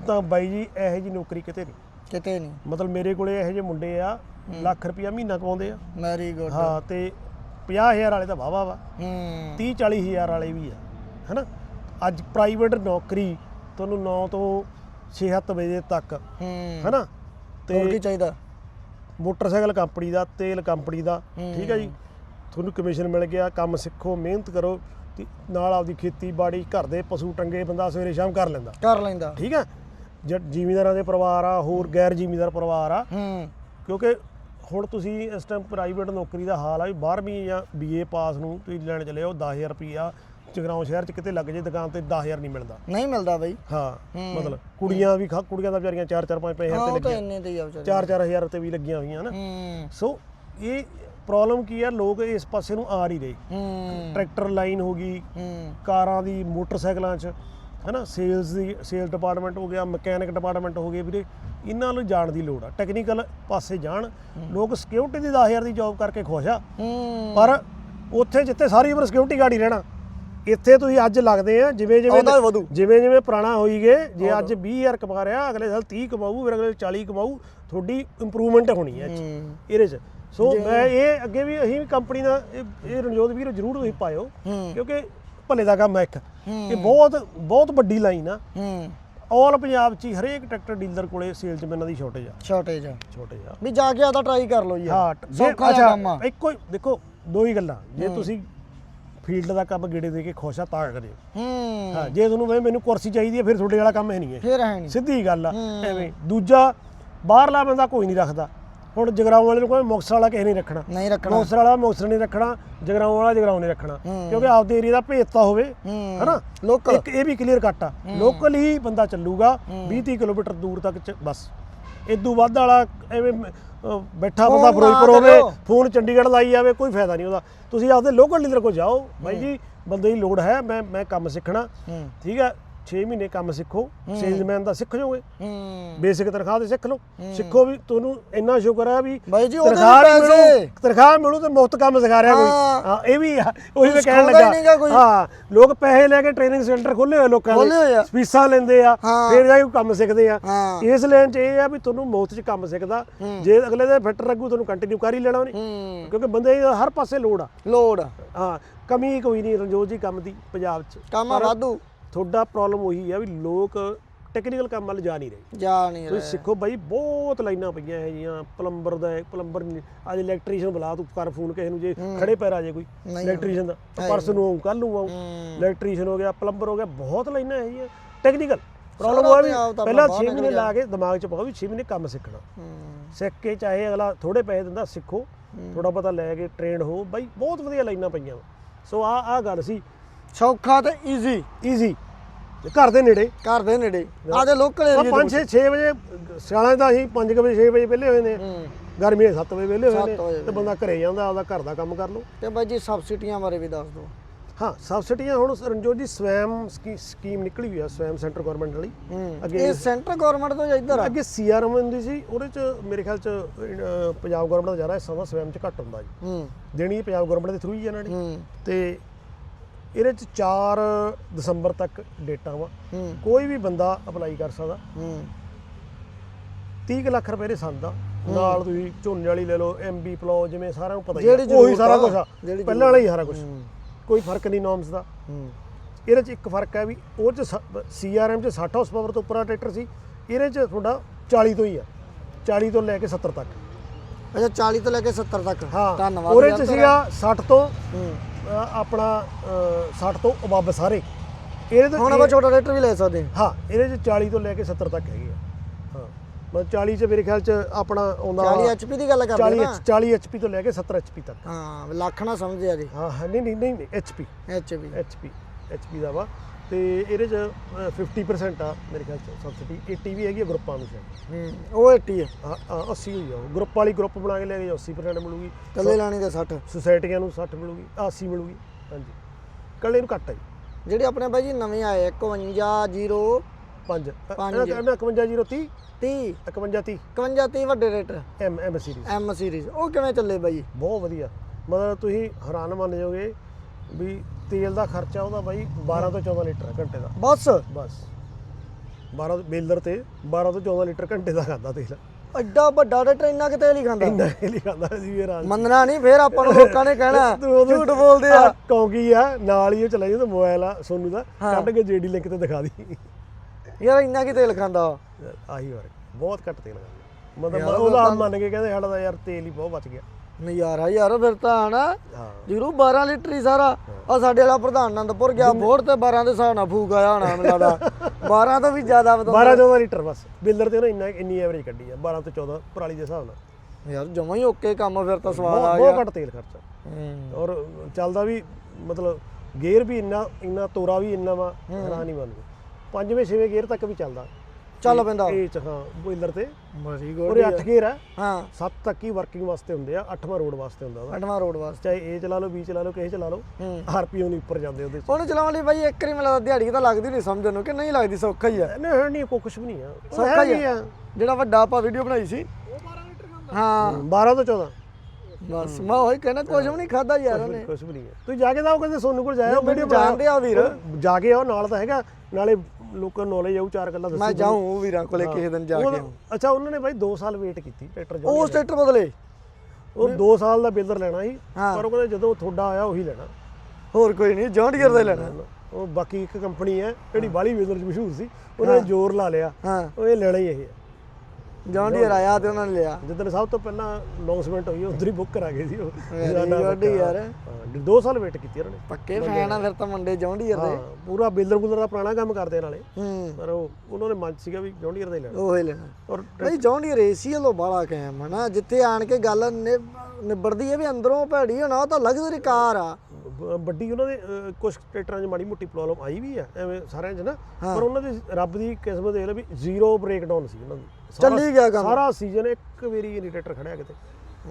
ਤਾਂ ਬਾਈ ਜੀ ਇਹੋ ਜੀ ਨੌਕਰੀ ਕਿਤੇ ਨਹੀਂ। ਕਿਤੇ ਨਹੀਂ। ਮਤਲਬ ਮੇਰੇ ਕੋਲੇ ਇਹੋ ਜਿਹੇ ਮੁੰਡੇ ਆ ਲੱਖ ਰੁਪਇਆ ਮਹੀਨਾ ਕਮਾਉਂਦੇ ਆ। ਮੈਰੀ ਗੁੱਡ ਹਾਂ ਤੇ 50000 ਵਾਲੇ ਤਾਂ ਵਾਵਾ ਵਾ। ਹੂੰ। 30 40000 ਵਾਲੇ ਵੀ ਆ ਹੈਨਾ? ਅੱਜ ਪ੍ਰਾਈਵੇਟ ਨੌਕਰੀ ਤੁਹਾਨੂੰ 9 ਤੋਂ 6-7 ਵਜੇ ਤੱਕ ਹੂੰ। ਹੈਨਾ? ਹੋਰ ਕੀ ਤੇ ਚਾਹੀਦਾ? ਮੋਟਰਸਾਈਕਲ ਕੰਪਨੀ ਦਾ ਤੇਲ ਕੰਪਨੀ ਦਾ ਠੀਕ ਹੈ ਜੀ? ਤੁਹਾਨੂੰ ਕਮਿਸ਼ਨ ਮਿਲ ਗਿਆ ਕੰਮ ਸਿੱਖੋ ਮਿਹਨਤ ਕਰੋ ਤੇ ਨਾਲ ਆਪਦੀ ਖੇਤੀਬਾੜੀ ਘਰ ਦੇ ਪਸ਼ੂ ਟੰਗੇ ਬੰਦਾ ਸਵੇਰੇ ਸ਼ਾਮ ਕਰ ਲੈਂਦਾ। ਕਰ ਲੈਂਦਾ। ਠੀਕ ਹੈ ਜ਼ਿਮੀਂਦਾਰਾਂ ਦੇ ਪਰਿਵਾਰ ਆ ਹੋਰ ਗੈਰ ਜ਼ਿਮੀਂਦਾਰ ਪਰਿਵਾਰ ਆ। ਹੂੰ। ਕਿਉਂਕਿ ਹੁਣ ਤੁਸੀਂ ਇਸ ਟਾਈਮ ਪ੍ਰਾਈਵੇਟ ਨੌਕਰੀ ਦਾ ਹਾਲ ਆ ਵੀ 12ਵੀਂ ਜਾਂ ਬੀਏ ਪਾਸ ਨੂੰ ਤੁਸੀਂ ਲੈਣ ਚਲੇ ਜਾਓ 10000 ਰੁਪਈਆ ਜਗਰਾਉਂ ਸ਼ਹਿਰ 'ਚ ਕਿਤੇ ਲੱਗ ਜੇ ਦੁਕਾਨ ਤੇ 10000 ਨਹੀਂ ਮਿਲਦਾ। ਨਹੀਂ ਮਿਲਦਾ ਬਈ। ਹਾਂ ਮਤਲਬ ਕੁੜੀਆਂ ਵੀ ਖਾ- ਕੁੜੀਆਂ ਦਾ ਵਿਚਾਰੀਆਂ 4-4 5-5 ਹਾਂ ਹਜ਼ਾਰ ਉਹ ਤੇ ਤਾਂ ਲੱਗੀਆਂ ਇੰਨੇ ਤੇ ਹੀ ਆ ਵਿਚਾਰੇ। 4-4000 ਤੇ ਵੀ ਲੱਗੀਆਂ ਹੋਈਆਂ ਨਾ। ਹੂੰ। ਸੋ ਇਹ ਪ੍ਰੋਬਲਮ ਕੀ ਆ ਲੋਕ ਇਸ ਪਾਸੇ ਨੂੰ ਆ ਨਹੀਂ ਰਹੇ। ਹੂੰ। ਟਰੈਕਟਰ ਲਾਈਨ ਹੋ ਗਈ ਹੂੰ। ਕਾਰਾਂ ਦੀ ਮੋਟਰਸਾਈਕਲਾਂ 'ਚ ਹੈਨਾ ਸੇਲਸ ਦੀ ਸੇਲ ਡਿਪਾਰਟਮੈਂਟ ਹੋ ਗਿਆ ਮਕੈਨਿਕ ਡਿਪਾਰਟਮੈਂਟ ਹੋ ਗਏ ਵੀਰੇ ਇਹਨਾਂ ਨੂੰ ਜਾਣ ਦੀ ਲੋੜ ਆ। ਟੈਕਨੀਕਲ ਪਾਸੇ ਜਾਣ। ਲੋਕ ਸਿਕਿਉਰਿਟੀ ਦੀ 10000 ਦੀ ਜੌਬ ਕਰਕੇ ਖੁਸ਼ ਆ। ਹੂੰ। ਪਰ ਉੱਥੇ ਜਿੱਥੇ ਸਾਰੀ ਉਮਰ ਸਿਕਿਉਰਿਟੀ ਗਾਰਡ ਹੀ ਰਹਿਣਾ ਇੱਥੇ ਤੁਸੀਂ ਅੱਜ ਲੱਗਦੇ ਆ ਜਿਵੇਂ ਜਿਵੇਂ। ਜਿਵੇਂ ਜਿਵੇਂ ਪੁਰਾਣਾ ਹੋਈ ਗਏ ਜੇ ਅੱਜ 20000 ਕਮਾ ਰਿਹਾ ਅਗਲੇ ਸਾਲ 30 ਕਮਾਊ ਫਿਰ ਅਗਲੇ 40 ਕਮਾਊ ਤੁਹਾਡੀ ਇੰਪਰੂਵਮੈਂਟ ਹੋਣੀ ਹੈ। ਹੂੰ। ਇਹਦੇ 'ਚ। ਸੋ ਮੈਂ ਇਹ ਅੱਗੇ ਵੀ ਅਸੀਂ ਵੀ ਕੰਪਨੀ ਦਾ ਇਹ ਰਣਜੋਤ ਵੀਰ ਜਰੂਰ ਤੁਸੀਂ ਪਾਇਓ ਹੂੰ। ਕਿਉਂਕਿ ਭਲੇ ਦਾ ਕੰਮ ਹੈ ਇੱਕ। ਇਹ ਬਹੁਤ ਬਹੁਤ ਵੱਡੀ ਲਾਈਨ ਆ। ਹੂੰ। ਆਲ ਪੰਜਾਬ 'ਚ ਹੀ ਹਰੇਕ ਟਰੈਕਟਰ ਡੀਲਰ ਕੋਲੇ ਸੇਲਜ਼ਮੈਨਾਂ ਦੀ ਸ਼ਾਰਟੇਜ ਆ। ਸ਼ਾਰਟੇਜ ਆ। ਸ਼ਾਰਟੇਜ ਆ। ਵੀ ਜਾ ਕੇ ਆਦਾ ਟਰਾਈ ਕਰ ਲਓ ਯਾਰ ਹਾਂ ਜੇ- ਸੌਖਾ ਜਿਹਾ ਕੰਮ ਆ। ਇੱਕੋ ਹੀ ਦੇਖੋ ਦੋ ਹੀ ਗੱਲਾਂ। ਜੇ ਤੁਸੀਂ ਫੀਲਡ ਦਾ ਕੰਮ ਗੇੜੇ ਦੇ ਕੇ ਖੁਸ਼ ਆ ਤਾਂ ਕਰਿਓ। ਹੂੰ। ਹਾਂ ਜੇ ਤੁਹਾਨੂੰ ਵੀ ਮੈਨੂੰ ਕੁਰਸੀ ਚਾਹੀਦੀ ਹੈ ਫਿਰ ਤੁਹਾਡੇ ਵਾਲਾ ਕੰਮ ਹੈ ਨਹੀਂ ਹੈ ਫੇਰ ਹੈ ਨਹੀਂ। ਸਿੱਧੀ ਗੱਲ ਆ। ਐਵੇਂ ਦੂਜਾ ਬਾਹਰਲਾ ਬੰਦਾ ਕੋਈ ਨਹੀਂ ਰੱਖਦਾ। ਹੁਣ ਜਗਰਾਉਂ ਵਾਲੇ ਨੂੰ ਕੋਈ ਮੁਕਤਸਰ ਵਾਲਾ ਕਿਸੇ ਨਹੀਂ ਰੱਖਣਾ। ਨਹੀਂ ਰੱਖਣਾ। ਮੁਕਤਸਰ ਵਾਲਾ ਮੁਕਤਸਰ ਨਹੀਂ ਰੱਖਣਾ ਜਗਰਾਉਂ ਵਾਲਾ ਜਗਰਾਉਂ ਨਹੀਂ ਰੱਖਣਾ। ਕਿਉਂਕਿ ਆਪਦੇ ਏਰੀਆ ਦਾ ਭੇਜਤਾ ਹੋਵੇ। ਹੈਨਾ? ਲੋਕਲ। ਇੱਕ ਇਹ ਵੀ ਕਲੀਅਰ ਕੱਟ ਆ। ਲੋਕਲ ਹੀ ਬੰਦਾ ਚੱਲੂਗਾ 20 30 ਕਿਲੋਮੀਟਰ ਦੂਰ ਤੱਕ ਬਸ। ਇਦੋਂ ਵੱਧ ਵਾਲਾ ਐਵੇਂ ਬੈਠਾ ਬੰਦਾ ਫਿਰੋਜ਼ਪੁਰ ਹੋਵੇ। ਫੋਨ ਚੰਡੀਗੜ੍ਹ ਲਾਈ ਜਾਵੇ ਕੋਈ ਫਾਇਦਾ ਨਹੀਂ ਉਹਦਾ। ਤੁਸੀਂ ਆਪਦੇ ਲੋਕਲ ਡੀਲਰ ਕੋਲ ਜਾਓ। ਬਾਈ ਜੀ ਬੰਦੇ ਦੀ ਲੋੜ ਹੈ ਮੈਂ ਮੈਂ ਕੰਮ ਸਿੱਖਣਾ। ਠੀਕ ਹੈ? 6 ਮਹੀਨੇ ਕੰਮ ਸਿੱਖੋ ਸੇਲਜ਼ਮੈਨ ਦਾ ਸਿੱਖ ਜਾਓਗੇ। ਹੂੰ। ਬੇਸਿਕ ਤਨਖਾਹ ਤੇ ਸਿੱਖ ਲਓ। ਸਿੱਖੋ ਵੀ ਤੁਹਾਨੂੰ ਇੰਨਾ ਸ਼ੁਕਰ ਹੈ ਵੀ ਬਾਈ ਜੀ ਉਹਦੇ ਪੈਸੇ। ਮਿਲੂ ਤਨਖਾਹ ਮਿਲੂ ਤੇ ਮੁਫਤ ਕੰਮ ਸਿਖਾ ਰਿਹਾ ਕੋਈ। ਹਾਂ। ਇਹ ਵੀ ਉਹੀ ਮੈਂ ਕਹਿਣ ਲੱਗਾ। ਹਾਂ ਲੋਕ ਪੈਸੇ ਲੈ ਕੇ ਟ੍ਰੇਨਿੰਗ ਸੈਂਟਰ ਖੋਲੇ ਹੋਏ ਲੋਕਾਂ ਆ। ਫੀਸਾਂ ਲੈਂਦੇ ਆ। ਫਿਰ ਜਾ ਕੇ ਕੰਮ ਸਿੱਖਦੇ ਆ। ਇਸ ਲਾਈਨ 'ਚ ਇਹ ਆ ਵੀ ਤੁਹਾਨੂੰ ਮੁਫਤ 'ਚ ਕੰਮ ਸਿੱਖਦਾ। ਜੇ ਅਗਲੇ ਦੇ ਫਿੱਟ ਲੱਗੂ ਤੁਹਾਨੂੰ ਕੰਟੀਨਿਊ ਕਰ ਹੀ ਲੈਣਾ ਉਹਨੇ। ਕਿਉਂਕਿ ਬੰਦੇ ਦੀ ਹਰ ਪਾਸੇ ਲੋੜ ਆ। ਲੋੜ। ਹਾਂ ਕਮੀ ਕੋਈ ਨਹੀਂ ਰਣਜੋਤ ਜੀ ਕੰਮ ਦੀ ਪੰਜਾਬ 'ਚ। ਕੰਮ ਵਾਧੂ। ਤੁਹਾਡਾ ਪ੍ਰੋਬਲਮ ਉਹੀ ਆ ਵੀ ਲੋਕ ਟੈਕਨੀਕਲ ਕੰਮ ਵੱਲ ਜਾ ਨਹੀਂ ਰਹੇ। ਜਾ ਨਹੀਂ ਤੁਸੀਂ ਰਿਹਾ। ਸਿੱਖੋ ਬਾਈ ਬਹੁਤ ਲਾਈਨਾਂ ਪਈਆਂ ਇਹ ਜੀਆਂ ਪਲੰਬਰ ਦਾ ਪਲੰਬਰ ਅੱਜ ਇਲੈਕਟ੍ਰੀਸ਼ੀਅਨ ਬੁਲਾ ਤੂੰ ਕਰ ਫੋਨ ਕਿਸੇ ਨੂੰ ਜੇ ਖੜੇ ਪੈਰ ਆ ਜੇ ਕੋਈ ਇਲੈਕਟ੍ਰੀਸ਼ੀਅਨ ਦਾ ਪਰਸ ਨੂੰ ਆਉਂ ਕੱਲ ਨੂੰ ਆਉਂ ਇਲੈਕਟ੍ਰੀਸ਼ੀਅਨ ਹੋ ਗਿਆ ਪਲੰਬਰ ਹੋ ਗਿਆ ਬਹੁਤ ਲਾਈਨਾਂ ਇਹ ਜੀਆਂ ਟੈਕਨੀਕਲ ਪ੍ਰੋਬਲਮ ਉਹ ਵੀ ਪਹਿਲਾਂ ਬਾਹਰ 6 ਮਹੀਨੇ ਲਾ ਕੇ ਦਿਮਾਗ 'ਚ ਪਾਓ ਵੀ 6 ਮਹੀਨੇ ਕੰਮ ਸਿੱਖਣਾ। ਸਿੱਖ ਕੇ ਚਾਹੇ ਅਗਲਾ ਥੋੜੇ ਪੈਸੇ ਦਿੰਦਾ ਸਿੱਖੋ। ਥੋੜਾ ਪਤਾ ਲੈ ਕੇ ਟ੍ਰੇਨਡ ਹੋ ਬਾਈ ਬਹੁਤ ਵਧੀਆ ਲਾਈਨਾਂ ਪਈਆਂ। ਸੋ ਆ ਆ ਗੱਲ ਸੀ ਸੌਖਾ ਤੇ ਈਜ਼ੀ ਈਜ਼ੀ ਘਰ ਦੇ ਨੇੜੇ। ਘਰ ਦੇ ਨੇੜੇ। ਆਦੇ ਲੋਕਲ ਏਰੀਆ 5 6 6 ਵਜੇ ਸਿਆਲਾਂ ਦਾ ਅਸੀਂ 5 ਵਜੇ 6 ਵਜੇ ਵਿਹਲੇ ਹੋਏ ਨੇ। ਗਰਮੀ 7 ਵਜੇ ਵਿਹਲੇ ਹੋਏ ਨੇ। ਤੇ ਬੰਦਾ ਘਰੇ ਜਾਂਦਾ ਆਪਦਾ ਘਰ ਦਾ ਕੰਮ ਕਰ ਲਓ ਤੇ ਬਾਈ ਜੀ ਸਬਸਿਡੀਆਂ ਬਾਰੇ ਵੀ ਦੱਸ ਦਿਓ। ਹਾਂ ਸਬਸਿਡੀਆਂ ਹੁਣ ਰਣਜੋਤ ਜੀ ਸਵੈਮ ਸਕੀ- ਸਕੀਮ ਨਿਕਲੀ ਹੋਈ ਆ ਸਵੈਮ ਸੈਂਟਰ ਗਵਰਨਮੈਂਟ ਵਾਲੀ। ਅੱਗੇ- ਇਹ ਸੈਂਟਰ ਗਵਰਨਮੈਂਟ ਤੋਂ ਜਾਂ ਇੱਧਰ ਆ? ਅੱਗੇ ਸੀਆਰਐਮ ਹੁੰਦੀ ਸੀ ਉਹਦੇ ਚ ਮੇਰੇ ਖਿਆਲ ਚ ਪੰਜਾਬ ਗਵਰਨਮੈਂਟ ਦਾ ਜ਼ਿਆਦਾ ਹਿੱਸਾ ਦਾ ਸਵੈਮ ਚ ਘੱਟ ਹੁੰਦਾ ਜੀ। ਹੂੰ। ਦੇਣੀ ਪੰਜਾਬ ਗਵਰਨਮੈਂਟ ਦੇ ਥਰੂ ਹੀ ਇਹਨਾਂ ਨੇ। ਤੇ ਇਹਦੇ ਚ 4 ਦਸੰਬਰ ਤੱਕ ਡੇਟਾਂ ਵਾ। ਹੂੰ। ਕੋਈ ਵੀ ਬੰਦਾ ਅਪਲਾਈ ਕਰ ਸਕਦਾ। ਹੂੰ। 30 ਕੁ ਲੱਖ ਰੁਪਏ ਦੇ ਸੰਦ ਆ। ਨਾਲ ਤੁਸੀਂ ਝੋਨੇ ਵਾਲੀ ਲੈ ਲਓ ਐਮਬੀ ਪਲੋ ਜਿਵੇਂ ਸਾਰਿਆਂ ਨੂੰ ਪਤਾ ਹੀ ਆ। ਉਹੀ ਸਾਰਾ ਆ, ਕੁਝ ਆ। ਪਹਿਲਾਂ ਵਾਲਾ ਹੀ ਸਾਰਾ ਕੁਝ ਕੋਈ ਫ਼ਰਕ ਨਹੀਂ ਨੋਰਮਸ ਦਾ। ਹੂੰ। ਇਹਦੇ ਚ ਇੱਕ ਫ਼ਰਕ ਹੈ ਵੀ ਉਹ ਚ ਸੀਆਰਐਮ ਚ 60 ਹਾਰਸ ਪਾਵਰ ਤੋਂ ਉੱਪਰ ਦਾ ਟਰੈਕਟਰ ਸੀ। ਇਹਦੇ ਚ ਤੁਹਾਡਾ 40 ਤੋਂ ਹੀ ਆ। 40 ਤੋਂ ਲੈ ਕੇ 70 ਤੱਕ। ਅੱਛਾ 40 ਤੋਂ ਲੈ ਕੇ 70 ਤੱਕ। ਹਾਂ। ਧੰਨਵਾਦ ਉਹਦੇ ਚ। ਸੀਗਾ 60 ਤੋਂ ਆਪਣਾ ਅ, 60 ਤੋਂ ਅਬੱਬ ਸਾਰੇ। ਇਹਦੇ ਤੋਂ ਹੁਣ ਆਪਾਂ ਛੋਟਾ ਟਰੈਕਟਰ ਵੀ ਲੈ ਸਕਦੇ ਹਾਂ। ਹਾਂ ਇਹਦੇ ਚ 40 ਤੋਂ ਲੈ ਕੇ 70 ਤੱਕ ਹੈਗੇ ਆ। ਹਾਂ ਮਤਲਬ 40 ਚ ਮੇਰੇ ਖਿਆਲ ਚ ਆਪਣਾ ਆਉਂਦਾ 40 ਐਚਪੀ ਦੀ ਗੱਲ ਕਰਦੇ 40 ਨਾ। 40 ਐਚਪੀ ਤੋਂ ਲੈ ਕੇ 70 ਐਚਪੀ ਤੱਕ। ਹਾਂ ਲੱਖ ਨਾ ਸਮਝਿਆ ਜੀ। ਹਾਂ ਹਾਂ, ਨਹੀਂ ਨਹੀਂ ਨਹੀਂ ਨਹੀਂ ਐਚਪੀ ਐਚਪੀ ਐਚਪੀ ਐਚਪੀ ਦਾ ਵਾ। ਤੇ ਇਹਦੇ ਚ ਅ, 50% ਆ ਮੇਰੇ ਖਿਆਲ ਚ ਸਬਸਿਡੀ 80 ਵੀ ਹੈਗੀ ਆ ਗਰੁੱਪਾਂ ਨੂੰ ਸ਼ਾਇਦ ਹੂੰ ਉਹ 80 ਹੈ ਹਾਂ ਹਾਂ, 80 ਹੋਈ ਆ ਉਹ। ਗਰੁੱਪ ਵਾਲੀ ਗਰੁੱਪ ਬਣਾ ਕੇ ਲੈ ਗਏ 80% ਮਿਲੂਗੀ। ਕੱਲੇ ਲਾਣੀ ਦਾ 60 ਸੁਸਾਇਟੀਆਂ ਨੂੰ 60 ਮਿਲੂਗੀ ਆਹ 80 ਮਿਲੂਗੀ। ਹਾਂਜੀ। ਕੱਲੇ ਨੂੰ ਘੱਟ ਆ ਜੀ। ਜਿਹੜੇ ਆਪਣੇ ਬਾਈ ਜੀ ਨਵੇਂ ਆਏ 51 ਪੰਜ। ਪੰਜ। ਇਹਨਾਂ 51 030 30 51 30 51 30 ਵੱਡੇ ਰੇਟਰ M M series M series ਉਹ ਕਿਵੇਂ ਚੱਲੇ ਬਾਈ? ਬਹੁਤ ਵਧੀਆ। ਮਤਲਬ ਤੁਸੀਂ ਹੈਰਾਨ ਮੰਨ ਜਾਓਗੇ ਵੀ ਤੇਲ ਦਾ ਖਰਚਾ ਉਹਦਾ ਬਾਈ 12 ਤੋਂ 14 ਲੀਟਰ ਆ ਘੰਟੇ ਦਾ। ਬਸ? ਬਸ। 12 ਬੇਲਰ ਤੇ 12 ਤੋਂ 14 ਲੀਟਰ ਘੰਟੇ ਦਾ ਖਾਂਦਾ ਤੇਲ। ਐਡਾ ਵੱਡਾ ਟਰੈਕਟਰ ਇੰਨਾ ਕਿਤੇ ਨਹੀਂ ਖਾਂਦਾ? ਇੰਨਾ ਨਹੀਂ ਖਾਂਦਾ ਸੀ ਇਹ ਰਾਜ ਮੰਨਣਾ ਨਹੀਂ ਫੇਰ ਆਪਾਂ ਨੂੰ ਲੋਕਾਂ ਨੇ ਕਹਿਣਾ ਝੂਠ ਬੋਲਦੇ ਆ। ਕੌਂਕੀ ਆ ਨਾਲ ਹੀ ਉਹ ਚਲਾਈ ਜਾਂਦਾ ਮੋਬਾਈਲ ਆ ਸੋਨੂ ਦਾ। ਕੱਢ ਕੇ ਜੀਡੀ ਲਿੰਕ ਤੇ ਦਿਖਾ ਦੀ। ਯਾਰ ਇੰਨਾ ਕੀ ਤੇਲ ਖਾਂਦਾ? ਆਹੀ ਵਾਰ। ਬਹੁਤ ਘੱਟ ਤੇਲ ਖਾਂਦਾ। ਮਤਲਬ ਉਹਦਾ ਮੰਨ ਕੇ ਕਹਿੰਦੇ ਸਾਡਾ ਤਾਂ ਯਾਰ ਤੇਲ ਹੀ ਬਹੁਤ ਬਚ ਗਿਆ। ਨਜ਼ਾਰਾ ਯਾਰ ਫਿਰ ਤਾਂ ਹਨਾ ਹਾਂ। ਜਰੂਰ 12 ਲੀਟਰ ਹੀ ਸਾਰਾ। ਆ ਸਾਡੇ ਵਾਲਾ ਪ੍ਰਧਾਨ ਆਨੰਦਪੁਰ ਗਿਆ ਵੋਟ ਤੇ 12 ਦੇ ਹਿਸਾਬ ਨਾਲ ਫੂਕ ਆਇਆ ਹੋਣਾ ਮੈਨੂੰ ਲੱਗਦਾ। 12 ਤੋਂ ਵੀ ਜ਼ਿਆਦਾ ਵਧਾ 12 14 ਲੀਟਰ ਬਸ। ਬੇਲਰ ਤੇ ਉਹਨੇ ਇੰਨਾ ਇੰਨੀ ਐਵਰੇਜ ਕੱਢੀ ਆ 12 ਤੋਂ 14 ਪਰਾਲੀ ਦੇ ਹਿਸਾਬ ਨਾਲ। ਯਾਰ ਜਮਾ ਹੀ ਓਕੇ ਕੰਮ ਫਿਰ ਤਾਂ ਸਵਾਦ ਆ ਬਹੁਤ ਗਿਆ। ਬਹੁਤ ਘੱਟ ਤੇਲ ਖਰਚਾ। ਔਰ ਚੱਲਦਾ ਵੀ ਮਤਲਬ ਗੇਅਰ ਵੀ ਇੰਨਾ ਇੰਨਾ ਤੋਰਾ ਵੀ ਇੰਨਾ ਵਾ ਹੈਰਾਨ ਹੀ ਮੰਨ ਪੰਜਵੇਂ ਛੇਵੇਂ ਗੇਅਰ ਤੱਕ ਵੀ ਚੱਲਦਾ। ਚੱਲ ਪੈਂਦਾ। ਇਹ ਚ ਹਾਂ ਬੋਇਲਰ ਤੇ। ਬੜੀ ਉਹਦੇ 8 ਗੇਅਰ ਆ। ਹਾਂ। 7 ਤੱਕ ਹੀ ਵਰਕਿੰਗ ਵਾਸਤੇ ਹੁੰਦੇ ਆ 8ਵਾਂ ਰੋਡ ਵਾਸਤੇ ਹੁੰਦਾ ਉਹਦਾ। ਅਠਵਾਂ ਰੋਡ ਵਾਸਤੇ। ਚਾਹੇ ਇਹ ਚਲਾ ਲਓ ਬੀ ਚਲਾ ਲਓ ਕਿਸੇ ਚਲਾ ਲਓ ਆਰਪੀਓ ਨਹੀਂ ਉੱਪਰ ਜਾਂਦੇ ਉਹਦੇ ਚ। ਉਹਨੂੰ ਚਲਾਉਣ ਲਈ ਬਾਈ ਇੱਕ ਵਾਰੀ ਮੈਨੂੰ ਲੱਗਦਾ ਦਿਹਾੜੀ ਤਾਂ ਲੱਗਦੀ ਨਹੀਂ ਸਮਝਣ ਨੂੰ ਕਿ ਨਹੀਂ ਲੱਗਦੀ ਸੌਖਾ ਹੀ ਆ। ਨਹੀਂ ਨਹੀਂ ਕੋਈ ਕੁਛ ਵੀ ਨਹੀਂ ਆ। ਉਹ ਸੌਖਾ ਹੀ ਆ। ਜਿਹੜਾ ਵੱਡਾ ਆਪਾਂ ਵੀਡੀਓ ਬਣਾਈ ਸੀ। ਹਾਂ। 12 ਤੋਂ 14 ਬਸ ਮੈਂ ਉਹੀ ਕਹਿੰਦਾ ਕੁਝ ਵੀ ਨਹੀਂ ਖਾਦਾ ਯਾਰ ਉਹਨੇ। ਕੁਛ ਵੀ ਨਹੀਂ ਤੁਸੀਂ ਜਾ ਕੇ ਤਾਂ ਉਹ ਕਹਿੰਦੇ ਸੋਨੂ ਕੋਲ ਜਾਇਆ ਵੀਡੀਓ ਜਾਣਦੇ ਆ ਵੀਰ। ਜਾ ਕੇ ਆਓ ਨਾਲ ਤਾਂ ਹੈਗਾ ਨਾਲੇ ਲੋਕਾਂ ਨੂੰ ਨੌਲੇਜ ਆਊ ਚਾਰ ਗੱਲਾਂ ਮੈਂ ਦੱਸੋ ਜਾਊਂ ਉਹ ਵੀਰਾਂ ਕੋਲੇ ਕਿਸੇ ਦਿਨ ਜਾ ਕੇ। ਅੱਛਾ ਉਹਨਾਂ ਨੇ ਬਾਈ 2 ਸਾਲ ਵੇਟ ਕੀਤੀ ਟਰੈਕਟਰ ਜੋ ਉਹ ਸਟੇਟਰ ਬਦਲੇ। ਉਹ 2 ਸਾਲ ਦਾ ਬਿਲਰ ਲੈਣਾ ਸੀ। ਪਰ ਉਹ ਕਹਿੰਦੇ ਜਦੋਂ ਤੁਹਾਡਾ ਆਇਆ ਉਹੀ ਲੈਣਾ। ਹੋਰ ਕੋਈ ਨਹੀਂ ਜੌਂਡੀਅਰ ਦਾ ਹੀ ਲੈਣਾ। ਉਹ ਬਾਕੀ ਇੱਕ ਕੰਪਨੀ ਹੈ ਜਿਹੜੀ ਬਾਲੀ ਬਿਲਰ ਚ ਮਸ਼ਹੂਰ ਸੀ ਉਹਨਾਂ ਜ਼ੋਰ ਲਾ ਲਿਆ। ਉਹ ਇਹ ਲੈਣਾ ਹੀ ਇਹ। ਹੈ ਜੌਂਡੀਅਰ ਆਇਆ ਤੇ ਉਹਨਾਂ ਨੇ ਲਿਆ। ਜਿੱਦਣ ਸਭ ਤੋਂ ਪਹਿਲਾਂ ਅਨਾਉਂਸਮੈਂਟ ਹੋਈ ਉਧਰ ਹੀ ਬੁੱਕ ਕਰਾ ਗਏ ਸੀ ਉਹ। Very ਰੋਜ਼ਾਨਾ good ਬੱਕਰਾ। ਯਾਰ। ਹਾਂ 2 ਸਾਲ ਵੇਟ ਕੀਤੀ ਉਹਨਾਂ ਨੇ। ਪੱਕੇ ਫੈਨ ਆ ਫਿਰ ਤਾਂ ਮੁੰਡੇ ਜੌਂਡੀਅਰ ਦੇ। ਪੂਰਾ ਬਿਲਰ ਬੁਲਰ ਦਾ ਪੁਰਾਣਾ ਕੰਮ ਕਰਦੇ ਨਾਲੇ। ਪਰ ਉਹ ਉਹਨਾਂ ਨੇ ਮਨ ਸੀਗਾ ਵੀ ਜੌਂਡੀਅਰ ਦਾ ਹੀ ਲੈਣਾ। ਉਹ ਹੀ ਲੈਣਾ। ਔਰ ਬਈ ਜੌਂਡੀਅਰ ਏਸੀ ਵੱਲੋਂ ਬਾਲਾ ਕਾਇਮ ਹੈ ਨਾ। ਜਿੱਥੇ ਆਣ ਕੇ ਗੱਲ ਨਿਬੜਦੀ ਹੈ ਵੀ ਅੰਦਰੋਂ ਭੈੜੀ ਹੋਣਾ ਉਹ ਤਾਂ ਲਗਜ਼ਰੀ ਕਾਰ ਆ। ਵੱਡੀ ਉਹਨਾਂ ਦੇ ਕੁਝ ਟਰੈਕਟਰਾਂ 'ਚ ਮਾੜੀ ਮੋਟੀ ਪ੍ਰੋਬਲਮ ਆਈ ਵੀ ਆ ਐਵੇਂ ਸਾਰਿਆਂ 'ਚ ਨਾ ਪਰ ਉਹਨਾਂ ਦੀ ਰੱਬ ਦੀ ਕਿਸਮਤ ਦੇਖ ਲੈ ਵੀ ਜ਼ੀਰੋ ਬ੍ਰੇਕਡਾਊਨ ਸੀ ਉਹਨਾਂ ਦੀ। ਚੱਲੀ ਗਿਆ ਕੰਮ। ਸਾਰਾ ਸੀਜ਼ਨ ਇੱਕ ਵਾਰੀ ਨਹੀਂ ਟਰੈਕਟਰ ਖੜਿਆ ਕਿਤੇ।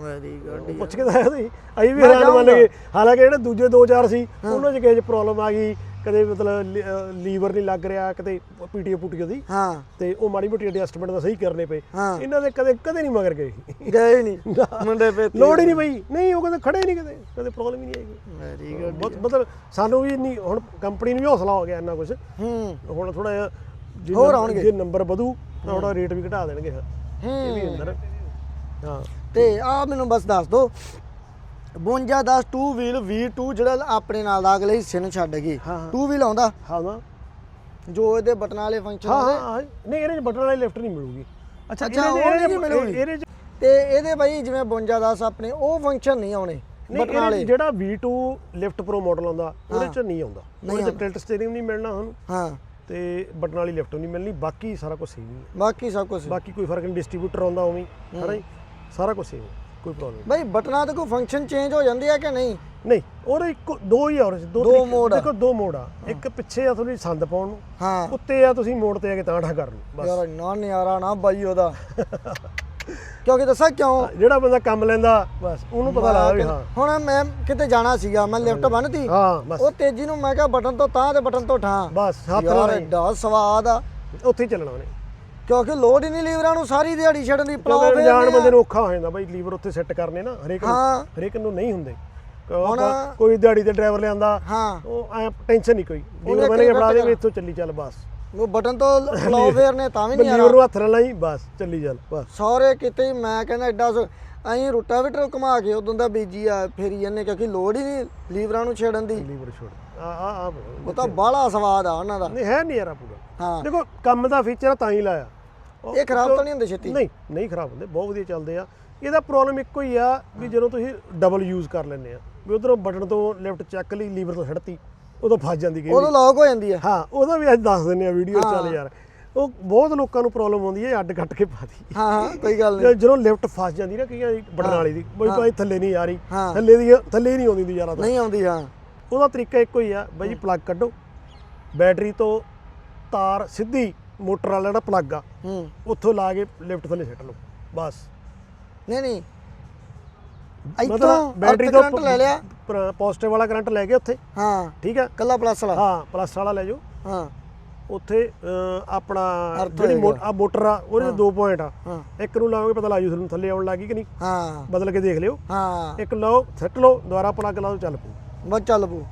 ਵੈਰੀ ਗੁੱਡ ਪੁੱਛ ਕੇ ਤਾਂ ਆਇਆ ਤੁਸੀਂ ਅਸੀਂ ਵੀ ਹੈਰਾਨ ਮੰਨ ਗਏ। ਹਾਲਾਂਕਿ ਜਿਹੜੇ ਦੂਜੇ ਦੋ ਚਾਰ ਸੀ ਉਹਨਾਂ 'ਚ ਕਿਸੇ 'ਚ ਪ੍ਰੋਬਲਮ ਆ ਗਈ। ਕਦੇ ਮਤਲਬ ਲੀਵਰ ਨਹੀਂ ਲੱਗ ਰਿਹਾ ਕਦੇ ਪੀਟੀਓ ਪੁੱਟੀਓ ਦੀ ਹਾਂ। ਤੇ ਉਹ ਮਾੜੀ ਮੋਟੀ ਐਡਜਸਟਮੈਂਟ ਤਾਂ ਸਹੀ ਕਰਨੇ ਪਏ। ਹਾਂ। ਇਹਨਾਂ ਦੇ ਕਦੇ ਕਦੇ ਨਹੀਂ ਮਗਰ ਗਏ। ਗਏ ਨਹੀਂ। ਮੁੰਡੇ ਪੇਤੀ ਲੋੜ ਹੀ ਨਹੀਂ ਪਈ। ਨਹੀਂ ਉਹ ਕਹਿੰਦੇ ਖੜੇ ਨਹੀਂ ਕਦੇ। ਕਦੇ ਪ੍ਰੋਬਲਮ ਹੀ ਨਹੀਂ ਆਈ। ਵੈਰੀ ਗੁੱਡ ਬਹੁਤ ਮਤਲਬ ਸਾਨੂੰ ਵੀ ਨਹੀਂ ਹੁਣ ਕੰਪਨੀ ਨੂੰ ਵੀ ਹੌਸਲਾ ਹੋ ਗਿਆ ਇੰਨਾ ਕੁਝ ਹੂੰ। ਹੁਣ ਥੋੜਾ ਜਿਹਾ ਜੇ ਹੋਰ ਨੰਬਰ- ਆਉਣਗੇ। ਜੇ ਨੰਬਰ ਵਧੂ ਤਾਂ ਥੋੜਾ ਰੇਟ ਵੀ ਘਟਾ ਦੇਣਗੇ। ਹਾਂ। ਇਹ ਵੀ ਨਾ ਹਾਂ। ਤੇ ਆ ਮੈਨੂੰ ਬਸ ਦੱਸ ਦੋ। 52 10 2 ਵੀਲ V2 ਜਿਹੜਾ ਆਪਣੇ ਨਾਲ ਦਾ ਅਗਲੇ ਹਿੱਸੇ ਨੂੰ ਛੱਡ ਗਈ। 2 ਵੀਲ ਆਉਂਦਾ? ਹਾਂ ਜੋ ਇਹਦੇ ਬਟਨਾਂ ਵਾਲੇ ਫੰਕਸ਼ਨ ਹਾਂ ਹਾਂ। ਨਹੀਂ ਇਹਦੇ ਬਟਨ ਵਾਲੀ ਲਿਫਟ ਨਹੀਂ ਮਿਲੂਗੀ। ਅੱਛਾ ਅੱਛਾ, ਇਹਦੇ- ਨਹੀਂ ਮਿਲੂਗੀ। ਤੇ ਇਹਦੇ ਬਾਈ ਜਿਵੇਂ 52 10 ਆਪਣੇ ਉਹ ਫੰਕਸ਼ਨ ਨਹੀਂ ਆਉਣੇ ਨਹੀਂ ਬਟਨਾਂ ਵਾਲੇ। ਜਿਹੜਾ V2 ਲਿਫਟ ਪ੍ਰੋ ਮਾਡਲ ਆਉਂਦਾ ਉਹਦੇ ਚ ਨਹੀਂ ਆਉਂਦਾ। ਉਹਦੇ ਚ ਟਿਲਟ ਸਟੀਅਰਿੰਗ ਨਹੀਂ ਮਿਲਣਾ ਤੁਹਾਨੂੰ ਹਾਂ। ਤੇ ਬਟਨ ਵਾਲੀ ਲਿਫਟ ਨਹੀਂ ਮਿਲਣੀ ਬਾਕੀ ਸਾਰਾ ਕੁਝ ਸੇਮ ਹੀ ਹੈ। ਬਾਕੀ ਸਭ ਕੁਝ ਬਾਕੀ ਕੋਈ ਫ਼ਰਕ ਨਹੀਂ ਡਿਸਟ੍ਰੀਬਿਊਟਰ ਆਉਂਦਾ ਉਵੇਂ ਹੀ, ਸਾਰਾ ਹੀ ਸਾਰਾ ਕੁਝ ਸੇਮ ਕੋਈ ਪ੍ਰੋਬਲਮ ਬਾਈ ਬਟਨਾਂ ਤੇ ਕੋਈ ਫੰਕਸ਼ਨ ਚੇਂਜ ਹੋ ਜਾਂਦੇ ਆ ਕਿ ਨਹੀਂ? ਨਹੀਂ ਉਹਦੇ ਇੱਕੋ ਦੋ ਹੀ ਆ ਉਹਦੇ ਚ ਦੋ ਦੋ ਤਰੀਕੇ- ਮੋਡ ਆ। ਦੇਖੋ ਦੋ ਮੋਡ ਆ। ਇੱਕ ਪਿੱਛੇ ਆ ਥੋੜੀ ਸੰਦ ਪਾਉਣ ਨੂੰ ਹਾਂ। ਉੱਤੇ ਆ ਤੁਸੀਂ ਮੋੜ ਤੇ ਆ ਕੇ ਤਾਂ ਠਾ ਕਰਨ ਨੂੰ ਬਸ। ਯਾਰ ਇੰਨਾ ਨਿਆਰਾ ਨਾ ਬਾਈ ਉਹਦਾ। ਕਿਉਂਕਿ ਦੱਸਾਂ ਕਿਉਂ? ਜਿਹੜਾ ਬੰਦਾ ਕੰਮ ਲੈਂਦਾ ਬਸ ਉਹਨੂੰ ਪਤਾ ਲੱਗਦਾ ਵੀ ਹਾਂ। ਹੁਣ ਮੈਂ ਕਿਤੇ ਜਾਣਾ ਸੀਗਾ ਮੈਂ ਲਿਫਟ ਬੰਨਤੀ। ਹਾਂ ਬਸ। ਉਹ ਤੇਜ਼ੀ ਨੂੰ ਮੈਂ ਕਿਹਾ ਬਟਨ ਤੋਂ ਤਾਂ ਤੇ ਬਟਨ ਤੋਂ ਠਾਂ। ਬਸ ਹੱਥ ਯਾਰ ਨਾਲ ਐਡਾ ਸਵਾਦ ਆ। ਉੱਥੇ ਹੀ ਚੱਲਣਾ ਉਹਨੇ। ਕਿਉਂਕਿ ਲੋਡ ਹੀ ਨਹੀਂ ਲੀਵਰਾਂ ਨੂੰ ਸਾਰੀ ਦਿਹਾੜੀ ਛੱਡਣ ਦੀ ਪਲਾਉ ਫੇਰਨੇ ਜਾਣ। ਬੰਦੇ ਨੂੰ ਔਖਾ ਹੋ ਜਾਂਦਾ ਬਾਈ ਲੀਵਰ ਉੱਥੇ ਸੈੱਟ ਕਰਨੇ ਨਾ ਹਰੇਕ ਨੂੰ ਹਰੇਕ ਨੂੰ ਨਹੀਂ ਹੁੰਦੇ। ਕੋਈ ਦਿਹਾੜੀ ਤੇ ਡਰਾਈਵਰ ਲਿਆਂਦਾ ਉਹ ਐ ਟੈਨਸ਼ਨ ਨਹੀਂ ਕੋਈ। ਲੀਵਰ ਬਣੇ ਕਈ ਫੜਾ ਦੇ ਇੱਥੋਂ ਚੱਲੀ ਚੱਲ ਬਸ। ਉਹ ਬਟਨ ਤੋਂ ਪਲਾਉ ਫੇਰਨੇ ਤਾਂ ਵੀ ਨਹੀਂ ਆ ਲੀਵਰ ਨੂੰ ਹੱਥ ਨਾਲ ਲਾਈ ਬਸ ਚੱਲੀ ਚੱਲ ਬਸ। ਸਾਰੇ ਕਿਤੇ ਮੈਂ ਕਹਿੰਦਾ ਐਡਾ ਅਸੀਂ ਰੋਟਾਵੇਟਰ ਘੁਮਾ ਕੇ ਉਦੋਂ ਦਾ ਬੀਜੀ ਆ ਫੇਰੀ ਜਾਂਦੇ ਕਿਉਂਕਿ ਲੋਡ ਹੀ ਨਹੀਂ ਲੀਵਰਾਂ ਨੂੰ ਛੇੜਨ ਦੀ। ਲੀਵਰ ਛੋੜ ਆ ਆ ਆ ਉਹ ਤਾਂ ਬਾਹਲਾ ਸਵਾਦ ਆ ਉਹਨਾਂ ਦਾ। ਨਹੀਂ ਹੈ ਨਹੀਂ ਯਾਰਾ ਪੂਰਾ। ਹਾਂ। ਦੇਖੋ ਕੰਮ ਦਾ ਫੀਚਰ ਤਾਂ ਹੀ ਲਾਇਆ। ਇਹ ਖਰਾਬ ਤਾਂ ਨਹੀਂ ਹੁੰਦੇ ਛੇਤੀ? ਨਹੀਂ ਨਹੀਂ ਖਰਾਬ ਹੁੰਦੇ ਬਹੁਤ ਵਧੀਆ ਚੱਲਦੇ ਆ। ਇਹਦਾ ਪ੍ਰੋਬਲਮ ਇੱਕੋ ਹੀ ਆ ਵੀ ਜਦੋਂ ਤੁਸੀਂ ਡਬਲ ਯੂਜ਼ ਕਰ ਲੈਂਦੇ ਆ ਵੀ ਉਧਰੋਂ ਬਟਨ ਤੋਂ ਲੈਫਟ ਚੱਕ ਲਈ ਲੀਵਰ ਤੋਂ ਛੱਡਤੀ ਉਦੋਂ ਫਸ ਜਾਂਦੀ ਕਈ ਉਦੋਂ। ਲੌਕ ਹੋ ਜਾਂਦੀ ਹੈ ਹਾਂ ਉਹਦਾ ਵੀ ਅੱਜ ਦੱਸ ਦਿੰਨੇ ਆ ਵੀਡੀਓ। ਚੱਲ ਯਾਰ। ਉਹ ਬਹੁਤ ਲੋਕਾਂ ਨੂੰ ਪ੍ਰੋਬਲਮ ਆਉਂਦੀ ਹੈ ਅੱਡ ਕੱਟ ਕੇ ਪਾਦੀ ਹਾਂ ਹਾਂ ਕੋਈ ਗੱਲ ਨਹੀਂ। ਜਦੋਂ ਲਿਫਟ ਫਸ ਜਾਂਦੀ ਨਾ ਕਈਆਂ ਦੀ ਬਟਨ ਵਾਲੀ ਦੀ ਬਈ ਭਾਈ ਥੱਲੇ ਨਹੀਂ ਆ ਰਹੀ। ਥੱਲੇ ਦੀ ਥੱਲੇ ਨਹੀਂ ਆਉਂਦੀ ਦੀ ਯਾਰਾਂ ਤਾਂ। ਨਹੀਂ ਆਉਂਦੀ ਹਾਂ। ਉਹਦਾ ਤਰੀਕਾ ਇੱਕੋ ਹੀ ਆ ਬਾਈ ਜੀ ਪਲੱਗ ਕੱਢੋ ਬੈਟਰੀ ਤੋਂ ਤਾਰ ਸਿੱਧੀ ਮੋਟਰ ਵਾਲਾ ਜਿਹੜਾ ਪਲੱਗ ਆ ਹੂੰ। ਉੱਥੋਂ ਲਾ ਕੇ ਲਿਫਟ ਥੱਲੇ ਸਿੱਟ ਲਓ ਬਸ। ਨਹੀਂ ਨਹੀਂ। ਇੱਥੋਂ ਬੈਟਰੀ ਤੋਂ ਕਰੰਟ ਲੈ ਲਿਆ। ਪੋਜ਼ਿਟਿਵ ਵਾਲਾ ਕਰੰਟ ਲੈ ਕੇ ਉੱਥੇ। ਹਾਂ। ਠੀਕ ਆ? ਕੱਲਾ ਪਲੱਸ ਵਾਲਾ। ਹਾਂ ਪਲੱਸ ਵਾਲਾ ਲੈ ਜਾਓ। ਹਾਂ। ਉੱਥੇ ਆਪਣਾ ਜਿਹੜੀ ਆ ਮੋਟਰ ਆ ਉਹਦੇ ਦੋ ਪੁਆਇੰਟ ਆ। ਇੱਕ ਨੂੰ ਲਾਓਗੇ ਪਤਾ ਲੱਗ ਜੂ ਤੁਹਾਨੂੰ ਥੱਲੇ ਆਉਣ ਲੱਗੀ ਕਿ ਨਹੀਂ। ਹਾਂ। ਬਦਲ ਕੇ ਦੇਖ ਲਿਓ। ਹਾਂ। ਇੱਕ ਲਾਓ ਸੈੱਟ ਲਓ ਦੁਬਾਰਾ ਪਲੱਗ ਲਾਓ ਚੱਲ ਪੂ ਬਸ ਚੱਲ ਪੂ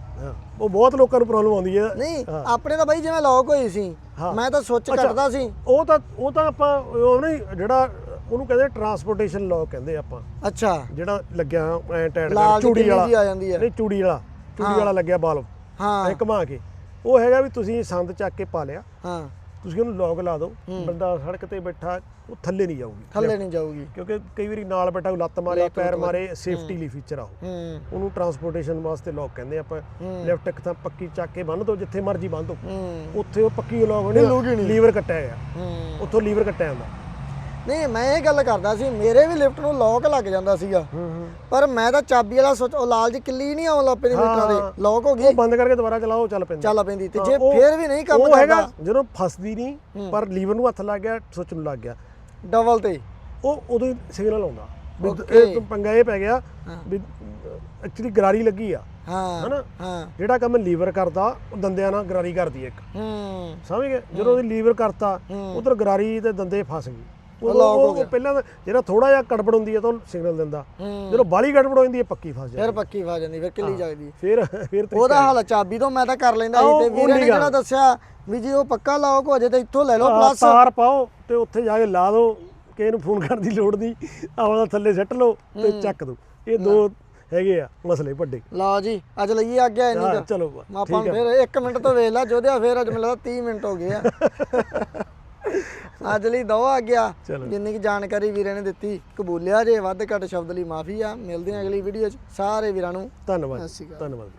ਉਹ ਬਹੁਤ ਲੋਕਾਂ ਨੂੰ ਪ੍ਰੋਬਲਮ ਆਉਂਦੀ ਹੈ। ਨਹੀਂ। ਆਪਣੇ ਤਾਂ ਬਾਈ ਜਿਵੇਂ ਲੌਕ ਹੋਈ ਸੀ। ਮੈਂ ਤਾਂ ਸੁੱਚ। ਕੱਟਦਾ ਸੀ। ਉਹ ਤਾਂ ਉਹ ਤਾਂ ਆਪਾਂ ਉਹ ਨਹੀਂ ਜਿਹੜਾ ਉਹਨੂੰ ਕਹਿੰਦੇ ਟਰਾਂਸਪੋਰਟੇਸ਼ਨ ਲੌਕ ਕਹਿੰਦੇ ਆਪਾਂ। ਅੱਛਾ। ਜਿਹੜਾ ਲੱਗਿਆ ਐ ਟੈਡ ਚੂੜੀ ਵਾਲਾ। ਦੀ ਆ ਜਾਂਦੀ ਹੈ। ਨਹੀਂ ਚੂੜੀ ਵਾਲਾ। ਚੂੜੀ। ਵਾਲਾ ਲੱਗਿਆ ਬਾਲਬ। ਹਾਂ। ਐ ਘੁਮਾ ਕੇ। ਉਹ ਹੈਗਾ ਵੀ ਤੁਸੀਂ ਸੰਦ ਚੱਕ ਕੇ ਪਾ ਲਿਆ। ਹਾਂ। ਤੁਸੀਂ ਉਹਨੂੰ ਲੌਕ ਲਾ ਦਿਓ ਬੰਦਾ ਸੜਕ ਤੇ ਬੈਠਾ ਉਹ ਥੱਲੇ ਨਹੀਂ ਜਾਊਗੀ ਥੱਲੇ ਨਹੀਂ ਜਾਊਗੀ। ਕਿਉਂਕਿ ਕਈ ਵਾਰੀ ਨਾਲ ਬੈਠਾ ਕੋਈ ਲੱਤ ਮਾਰੇ ਪੈਰ ਮਾਰੇ ਸੇਫਟੀ ਲਈ ਫੀਚਰ ਆ ਉਹ। ਉਹਨੂੰ ਟਰਾਂਸਪੋਰਟੇਸ਼ਨ ਵਾਸਤੇ ਲੌਕ ਕਹਿੰਦੇ ਆਪਾਂ। ਲੈਫਟ ਇੱਕ ਥਾਂ ਪੱਕੀ ਚੱਕ ਕੇ ਬੰਨ ਦੋ ਜਿੱਥੇ ਮਰਜ਼ੀ ਬੰਨ ਦੋ ਉੱਥੇ ਉਹ ਪੱਕੀ ਲੌਕ ਨਹੀਂ। ਲੀਵਰ ਕੱਟਿਆ ਗਿਆ ਉੱਥੋਂ ਲੀਵਰ ਕੱਟਿਆ ਜਾਂਦਾ। ਨਹੀਂ ਮੈਂ ਇਹ ਗੱਲ ਕਰਦਾ ਸੀ ਮੇਰੇ ਵੀ ਲਿਫਟ ਨੂੰ ਲੌਕ ਲੱਗ ਜਾਂਦਾ ਸੀਗਾ। ਪਰ ਮੈਂ ਤਾਂ ਚਾਬੀ ਵਾਲਾ ਸੁੱਚ ਉਹ ਲਾਲ ਜੀ ਕਿੱਲੀ ਨਹੀਂ ਆਉਣ ਲੱਗ ਪੈਂਦੀ ਲੀਟਰਾਂ ਹਾਂ। ਦੇ ਲੌਕ ਹੋ ਉਹ ਗਈ ਬੰਦ ਕਰਕੇ ਦੁਬਾਰਾ ਚਲਾਓ ਚੱਲ ਪੈਂਦਾ। ਚੱਲ ਪੈਂਦੀ। ਤੇ ਜੇ ਫੇਰ ਵੀ ਨਹੀਂ ਕੰਮ ਉਹ ਹੈਗਾ ਕਰਦਾ। ਜਦੋਂ ਫਸਦੀ ਨਹੀਂ ਪਰ ਲੀਵਰ ਨੂੰ ਹੱਥ ਲੱਗ ਗਿਆ ਸੁੱਚ ਨੂੰ ਲੱਗ ਗਿਆ। ਡਬਲ ਤੇ। ਉਹ ਉਦੋਂ ਹੀ ਸਿਗਨਲ ਆਉਂਦਾ. ਇਹ ਪੰਗਾ ਇਹ ਪੈ ਗਿਆ ਵੀ ਐਕਚੁਅਲੀ ਗਰਾਰੀ ਲੱਗੀ ਆ। ਹਾਂ ਹਨਾ? ਹਾਂ। ਜਿਹੜਾ ਕੰਮ ਲੀਵਰ ਕਰਦਾ ਉਹ ਦੰਦਿਆਂ ਨਾਲ ਗਰਾਰੀ ਕਰਦੀ ਇੱਕ। ਹੂੰ। ਸਮਝ ਗਏ? ਜਦੋਂ ਉਹਦੀ ਲੀਵਰ ਕਰਤਾ। ਉਧਰ ਗਰਾਰੀ ਤੇ ਦੰਦੇ ਫਸ ਗਏ lock ਹੋ ਗਿਆ। ਪਹਿਲਾਂ ਜਿਹੜਾ ਥੋੜਾ ਜਿਹਾ ਗੜਬੜ ਹੁੰਦੀ ਹੈ ਤਾਂ ਸਿਗਨਲ ਦਿੰਦਾ। ਜਦੋਂ ਬਾਲੀ ਗੜਬੜ ਹੋ ਜਾਂਦੀ ਹੈ ਪੱਕੀ ਫਸ ਫਿਰ ਜਾਂਦੀ ਪੱਕੀ ਫਾ ਜਾਂਦੀ ਫਿਰ ਕਿੱਲੀ ਜਾਗਦੀ ਫਿਰ ਫਿਰ ਉਹਦਾ ਹਾਲ ਚਾਬੀ ਤੋਂ ਮੈਂ ਤਾਂ ਕਰ ਲੈਂਦਾ ਸੀ ਤੇ ਵੀਰੇ ਨੇ। ਜਿਹੜਾ ਦੱਸਿਆ ਵੀ ਜੀ ਉਹ ਪੱਕਾ ਲੌਕ ਹੋ ਜੇ ਤੇ ਇੱਥੋਂ ਲੈ ਲਓ ਪਲੱਸ ਤਾਰ ਪਾਓ ਤੇ ਉੱਥੇ ਜਾ ਕੇ ਲਾ ਦਿਓ ਕਿਸੇ ਨੂੰ ਫੋਨ ਕਰਨ ਦੀ ਲੋੜ ਨਹੀਂ। ਆਪਦਾ ਥੱਲੇ ਸੱਟ ਲਓ ਤੇ ਚੱਕ ਦਿਓ ਇਹ ਦੋ ਹੈਗੇ ਆ ਮਸਲੇ ਵੱਡੇ। ਲਓ ਜੀ ਅੱਜ ਲਈਏ ਇੰਨੀ ਹਾਂ, ਕੁ। ਚਲੋ ਆਪਾਂ ਫਿਰ 1 ਮਿੰਟ ਤੋਂ ਵੇਖ ਲਾ ਜੋਧਿਆ ਫਿਰ ਅੱਜ ਮੈਨੂੰ ਲੱਗਦਾ 30 ਮਿੰਟ ਹੋ ਗਏ ਆ। ਅੱਜ ਲਈ ਦੋ ਆ ਗਿਆ। ਜਿੰਨੀ ਕੀ ਜਾਣਕਾਰੀ ਵੀਰੇ ਨੇ ਦਿੱਤੀ ਕਬੂਲਿਆ ਜੇ ਵੱਧ ਘੱਟ ਸ਼ਬਦ ਲਈ ਮਾਫੀ ਆ ਮਿਲਦੇ ਆ ਅਗਲੀ ਵੀਡੀਓ 'ਚ ਸਾਰੇ ਵੀਰਾਂ ਨੂੰ ਧੰਨਵਾਦ। ਧੰਨਵਾਦ